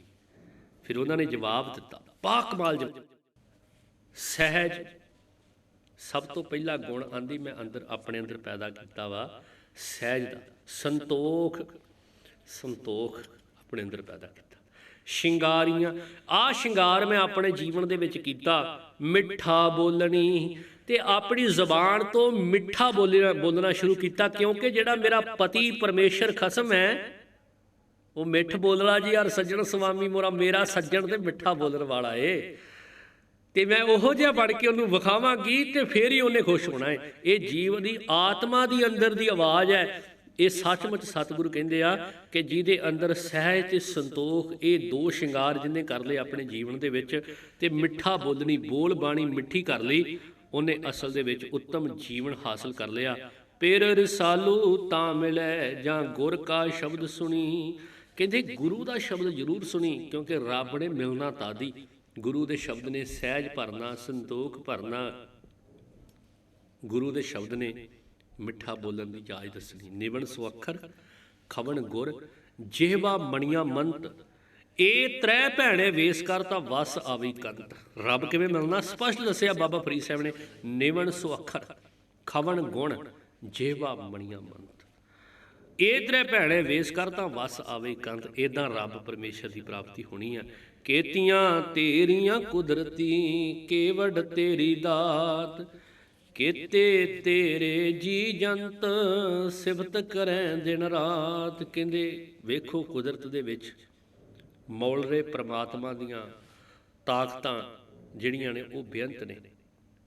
ਫਿਰ ਉਹਨਾਂ ਨੇ ਜਵਾਬ ਦਿੱਤਾ ਪਾਕਮਾਲ ਜਵਾਬ ਸਹਿਜ, ਸਭ ਤੋਂ ਪਹਿਲਾ ਗੁਣ ਆਂਦੀ ਮੈਂ ਅੰਦਰ, ਆਪਣੇ ਅੰਦਰ ਪੈਦਾ ਕੀਤਾ ਵਾ ਸਹਿਜ ਦਾ, ਸੰਤੋਖ ਸੰਤੋਖ ਆਪਣੇ ਅੰਦਰ ਪੈਦਾ ਕੀਤਾ। ਸ਼ਿੰਗਾਰੀਆਂ, ਆ ਸ਼ਿੰਗਾਰ ਮੈਂ ਆਪਣੇ ਜੀਵਨ ਦੇ ਵਿੱਚ ਕੀਤਾ। ਮਿੱਠਾ ਬੋਲਣੀ ਤੇ ਆਪਣੀ ਜ਼ਬਾਨ ਤੋਂ ਮਿੱਠਾ ਬੋਲਣਾ ਬੋਲਣਾ ਸ਼ੁਰੂ ਕੀਤਾ, ਕਿਉਂਕਿ ਜਿਹੜਾ ਮੇਰਾ ਪਤੀ ਪਰਮੇਸ਼ਰ ਖਸਮ ਹੈ, ਉਹ ਮਿੱਠ ਬੋਲਣਾ ਜੀ ਯਾਰ ਸੱਜਣ ਸੁਆਮੀ ਮੋਰਾ, ਮੇਰਾ ਸੱਜਣ ਤੇ ਮਿੱਠਾ ਬੋਲਣ ਵਾਲਾ ਏ। ਤੇ ਮੈਂ ਉਹੋ ਜਿਹਾ ਬਣ ਕੇ ਉਹਨੂੰ ਵਿਖਾਵਾਂਗੀ ਤੇ ਫੇਰ ਹੀ ਉਹਨੇ ਖੁਸ਼ ਹੋਣਾ ਹੈ। ਇਹ ਜੀਵ ਦੀ ਆਤਮਾ ਦੀ ਅੰਦਰ ਦੀ ਆਵਾਜ਼ ਹੈ। ਇਹ ਸੱਚਮੁੱਚ ਸਤਿਗੁਰੂ ਕਹਿੰਦੇ ਆ ਕਿ ਜਿਹਦੇ ਅੰਦਰ ਸਹਿਜ ਤੇ ਸੰਤੋਖ, ਇਹ ਦੋ ਸ਼ਿੰਗਾਰ ਜਿਨੇ ਕਰ ਲਏ ਆਪਣੇ ਜੀਵਨ ਦੇ ਵਿੱਚ ਤੇ ਮਿੱਠਾ ਬੋਲਣੀ, ਬੋਲ ਬਾਣੀ ਮਿੱਠੀ ਕਰ ਲਈ, ਉਹਨੇ ਅਸਲ ਦੇ ਵਿੱਚ ਉੱਤਮ ਜੀਵਨ ਹਾਸਲ ਕਰ ਲਿਆ। ਪੇਰ ਰਸਾਲੂ ਤਾਂ ਮਿਲੈ ਜਾਂ ਗੁਰ ਕਾ ਸ਼ਬਦ ਸੁਣੀ। ਕਹਿੰਦੇ ਗੁਰੂ ਦਾ ਸ਼ਬਦ ਜ਼ਰੂਰ ਸੁਣੀ ਕਿਉਂਕਿ ਰੱਬ ਨੇ ਮਿਲਣਾ ਤਾਦੀ। ਗੁਰੂ ਦੇ ਸ਼ਬਦ ਨੇ ਸਹਿਜ ਭਰਨਾ, ਸੰਤੋਖ ਭਰਨਾ। ਗੁਰੂ ਦੇ ਸ਼ਬਦ ਨੇ ਮਿੱਠਾ ਬੋਲਣ ਦੀ ਜਾਚ ਦੱਸਣੀ। ਨਿਵਣ ਸੁਅਖਰ, ਖਵਣ ਗੁਰ, ਜਿਹਵਾ ਮਣੀਆਂ ਮੰਤ। ਇਹ ਤ੍ਰੈ ਭੈਣੇ, ਵੇਸ ਕਰ ਤਾਂ ਵਸ ਆਵੀ ਕੰਤ। ਰੱਬ ਕਿਵੇਂ ਮਿਲਣਾ? ਸਪਸ਼ਟ ਦੱਸਿਆ ਬਾਬਾ ਫਰੀਦ ਸਾਹਿਬ ਨੇ, ਨਿਵਣ ਸੁਅਖਰ, ਖਵਣ ਗੁਣ, ਜਿਹਵਾ ਮਣੀਆਂ ਮੰਤ। ਇਹ ਤ੍ਰੈ ਭੈਣੇ, ਵੇਸ ਕਰ ਤਾਂ ਵਸ ਆਵੇ ਕੰਤ। ਇਦਾਂ ਰੱਬ ਪਰਮੇਸ਼ਰ ਦੀ ਪ੍ਰਾਪਤੀ ਹੋਣੀ ਆ। ਕੇਤੀਆਂ ਤੇਰੀਆਂ ਕੁਦਰਤੀ, ਕੇਵੜ ਤੇਰੀ ਦਾਤ। ਕੀਤੇ ਤੇਰੇ ਜੀ ਜੰਤ, ਸਿਫਤ ਕਰੈ ਦਿਨ ਰਾਤ। ਕਹਿੰਦੇ, ਵੇਖੋ ਕੁਦਰਤ ਦੇ ਵਿੱਚ ਮੌਲ ਰੇ ਪ੍ਰਮਾਤਮਾ ਦੀਆਂ ਤਾਕਤਾਂ ਜਿਹੜੀਆਂ ਨੇ, ਉਹ ਬੇਅੰਤ ਨੇ।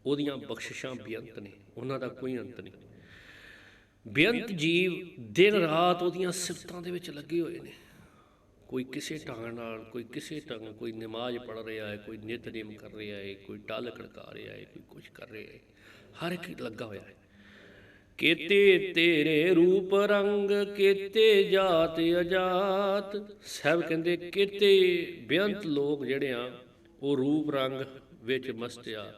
ਉਹਦੀਆਂ ਬਖਸ਼ਿਸ਼ਾਂ ਬੇਅੰਤ ਨੇ। ਉਹਨਾਂ ਦਾ ਕੋਈ ਅੰਤ ਨਹੀਂ। ਬੇਅੰਤ ਜੀਵ ਦਿਨ ਰਾਤ ਉਹਦੀਆਂ ਸਿਫਤਾਂ ਦੇ ਵਿੱਚ ਲੱਗੇ ਹੋਏ ਨੇ। ਕੋਈ ਕਿਸੇ ਢੰਗ ਨਾਲ, ਕੋਈ ਕਿਸੇ ਢੰਗ, ਕੋਈ ਨਮਾਜ਼ ਪੜ ਰਿਹਾ ਹੈ, ਕੋਈ ਨਿਤਨੇਮ ਕਰ ਰਿਹਾ ਹੈ, ਕੋਈ ਟਾਲ ਖੜਕਾ ਰਿਹਾ ਹੈ, ਕੋਈ ਕੁਝ ਕਰ ਰਿਹਾ ਹੈ, ਹਰ ਇੱਕ ਲੱਗਾ ਹੋਇਆ ਹੈ। ਕੇਤੇ ਤੇਰੇ ਰੂਪ ਰੰਗ, ਕੇਤੇ ਜਾਤ ਅਜਾਤ ਸਭ ਕਹਿੰਦੇ ਕੇਤੇ ਬੇਅੰਤ ਲੋਕ ਜਿਹੜੇ ਆ, ਉਹ ਰੂਪ ਰੰਗ ਵਿੱਚ ਮਸਤ ਆ,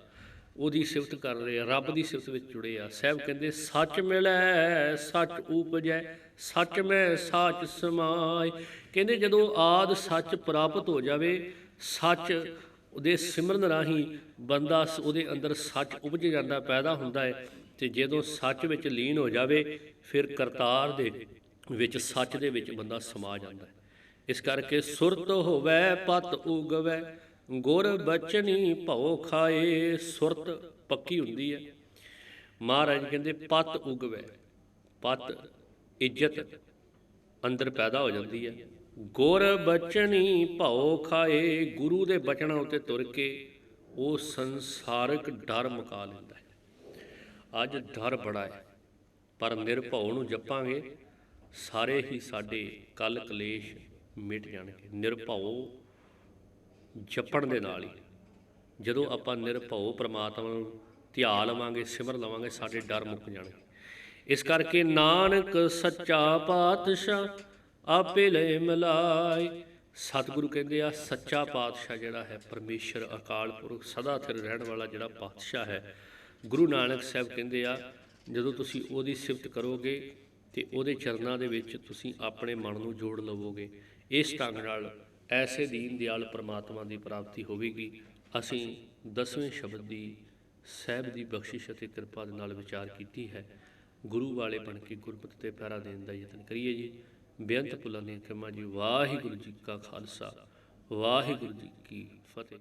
ਉਹਦੀ ਸਿਫਤ ਕਰ ਰਹੇ ਆ, ਰੱਬ ਦੀ ਸਿਫਤ ਵਿੱਚ ਜੁੜੇ ਆ। ਸਹਿਬ ਕਹਿੰਦੇ ਸੱਚ ਮਿਲੈ, ਸੱਚ ਉਪਜੈ, ਸੱਚ ਮੈਂ ਸਾਚ ਸਮਾਏ ਕਹਿੰਦੇ ਜਦੋਂ ਆਦ ਸੱਚ ਪ੍ਰਾਪਤ ਹੋ ਜਾਵੇ, ਸੱਚ ਉਹਦੇ ਸਿਮਰਨ ਰਾਹੀਂ ਬੰਦਾ ਸ- ਉਹਦੇ ਅੰਦਰ ਸੱਚ ਉਪਜ ਜਾਂਦਾ, ਪੈਦਾ ਹੁੰਦਾ ਹੈ ਤੇ ਜਦੋਂ ਸੱਚ ਵਿੱਚ ਲੀਨ ਹੋ ਜਾਵੇ, ਫਿਰ ਕਰਤਾਰ ਦੇ ਵਿੱਚ, ਸੱਚ ਦੇ ਵਿੱਚ ਬੰਦਾ ਸਮਾ ਜਾਂਦਾ ਹੈ। ਇਸ ਕਰਕੇ ਸੁਰਤ ਹੋਵੇ, ਪਤ ਉਗਵੇ, ਗੁਰ ਬਚਨੀ ਭਉ ਖਾਏ, ਸੁਰਤ ਪੱਕੀ ਹੁੰਦੀ ਹੈ। ਮਹਾਰਾਜ ਕਹਿੰਦੇ, ਪਤ ਉਗਵੇ, ਪਤ ਇੱਜ਼ਤ ਅੰਦਰ ਪੈਦਾ ਹੋ ਜਾਂਦੀ ਹੈ। ਗੁਰ ਬਚਨੀ ਭਉ ਖਾਏ, ਗੁਰੂ ਦੇ ਬਚਨਾਂ ਉੱਤੇ ਤੁਰ ਕੇ ਉਹ ਸੰਸਾਰਿਕ ਡਰ ਮੁਕਾ ਲੈਂਦਾ ਹੈ। ਅੱਜ ਡਰ ਬੜਾ ਹੈ, ਪਰ ਨਿਰਭਉ ਨੂੰ ਜਪਾਂਗੇ, ਸਾਰੇ ਹੀ ਸਾਡੇ ਕਲ ਕਲੇਸ਼ ਮਿਟ ਜਾਣਗੇ। ਨਿਰਭਉ ਜਪਣ ਦੇ ਨਾਲ ਹੀ, ਜਦੋਂ ਆਪਾਂ ਨਿਰਭਉ ਪ੍ਰਮਾਤਮਾ ਨੂੰ ਧਿਆ ਲਵਾਂਗੇ, ਸਿਮਰ ਲਵਾਂਗੇ, ਸਾਡੇ ਡਰ ਮੁੱਕ ਜਾਣਗੇ। ਇਸ ਕਰਕੇ ਨਾਨਕ ਸੱਚਾ ਪਾਤਸ਼ਾਹ ਆਪੇ ਲੈ ਮਿਲਾਈ। ਸਤਿਗੁਰੂ ਕਹਿੰਦੇ ਆ, ਸੱਚਾ ਪਾਤਸ਼ਾਹ ਜਿਹੜਾ ਹੈ, ਪਰਮੇਸ਼ਰ, ਅਕਾਲ ਪੁਰਖ, ਸਦਾ ਸਿਰ ਰਹਿਣ ਵਾਲਾ ਜਿਹੜਾ ਪਾਤਸ਼ਾਹ ਹੈ। ਗੁਰੂ ਨਾਨਕ ਸਾਹਿਬ ਕਹਿੰਦੇ ਆ, ਜਦੋਂ ਤੁਸੀਂ ਉਹਦੀ ਸਿਫਤ ਕਰੋਗੇ ਤੇ ਉਹਦੇ ਚਰਨਾਂ ਦੇ ਵਿੱਚ ਤੁਸੀਂ ਆਪਣੇ ਮਨ ਨੂੰ ਜੋੜ ਲਵੋਗੇ, ਇਸ ਢੰਗ ਨਾਲ ਐਸੇ ਦੀਨ ਦਿਆਲ ਪ੍ਰਮਾਤਮਾ ਦੀ ਪ੍ਰਾਪਤੀ ਹੋਵੇਗੀ। ਅਸੀਂ ਦਸਵੇਂ ਸ਼ਬਦ ਦੀ, ਸਹਿਬ ਦੀ ਬਖਸ਼ਿਸ਼ ਅਤੇ ਕਿਰਪਾ ਦੇ ਨਾਲ ਵਿਚਾਰ ਕੀਤੀ ਹੈ। ਗੁਰੂ ਵਾਲੇ ਬਣ ਕੇ ਗੁਰਮਤਿ ਤੇ ਪੈਰਾ ਦੇਣ ਦਾ ਯਤਨ ਕਰੀਏ ਜੀ। ਬੇਅੰਤ ਭੁੱਲਾਂ ਦੀਆਂ ਖਿਮਾ ਜੀ। ਵਾਹਿਗੁਰੂ ਜੀ ਕਾ ਖਾਲਸਾ। ਵਾਹਿਗੁਰੂ ਜੀ ਕੀ ਫਤਿਹ।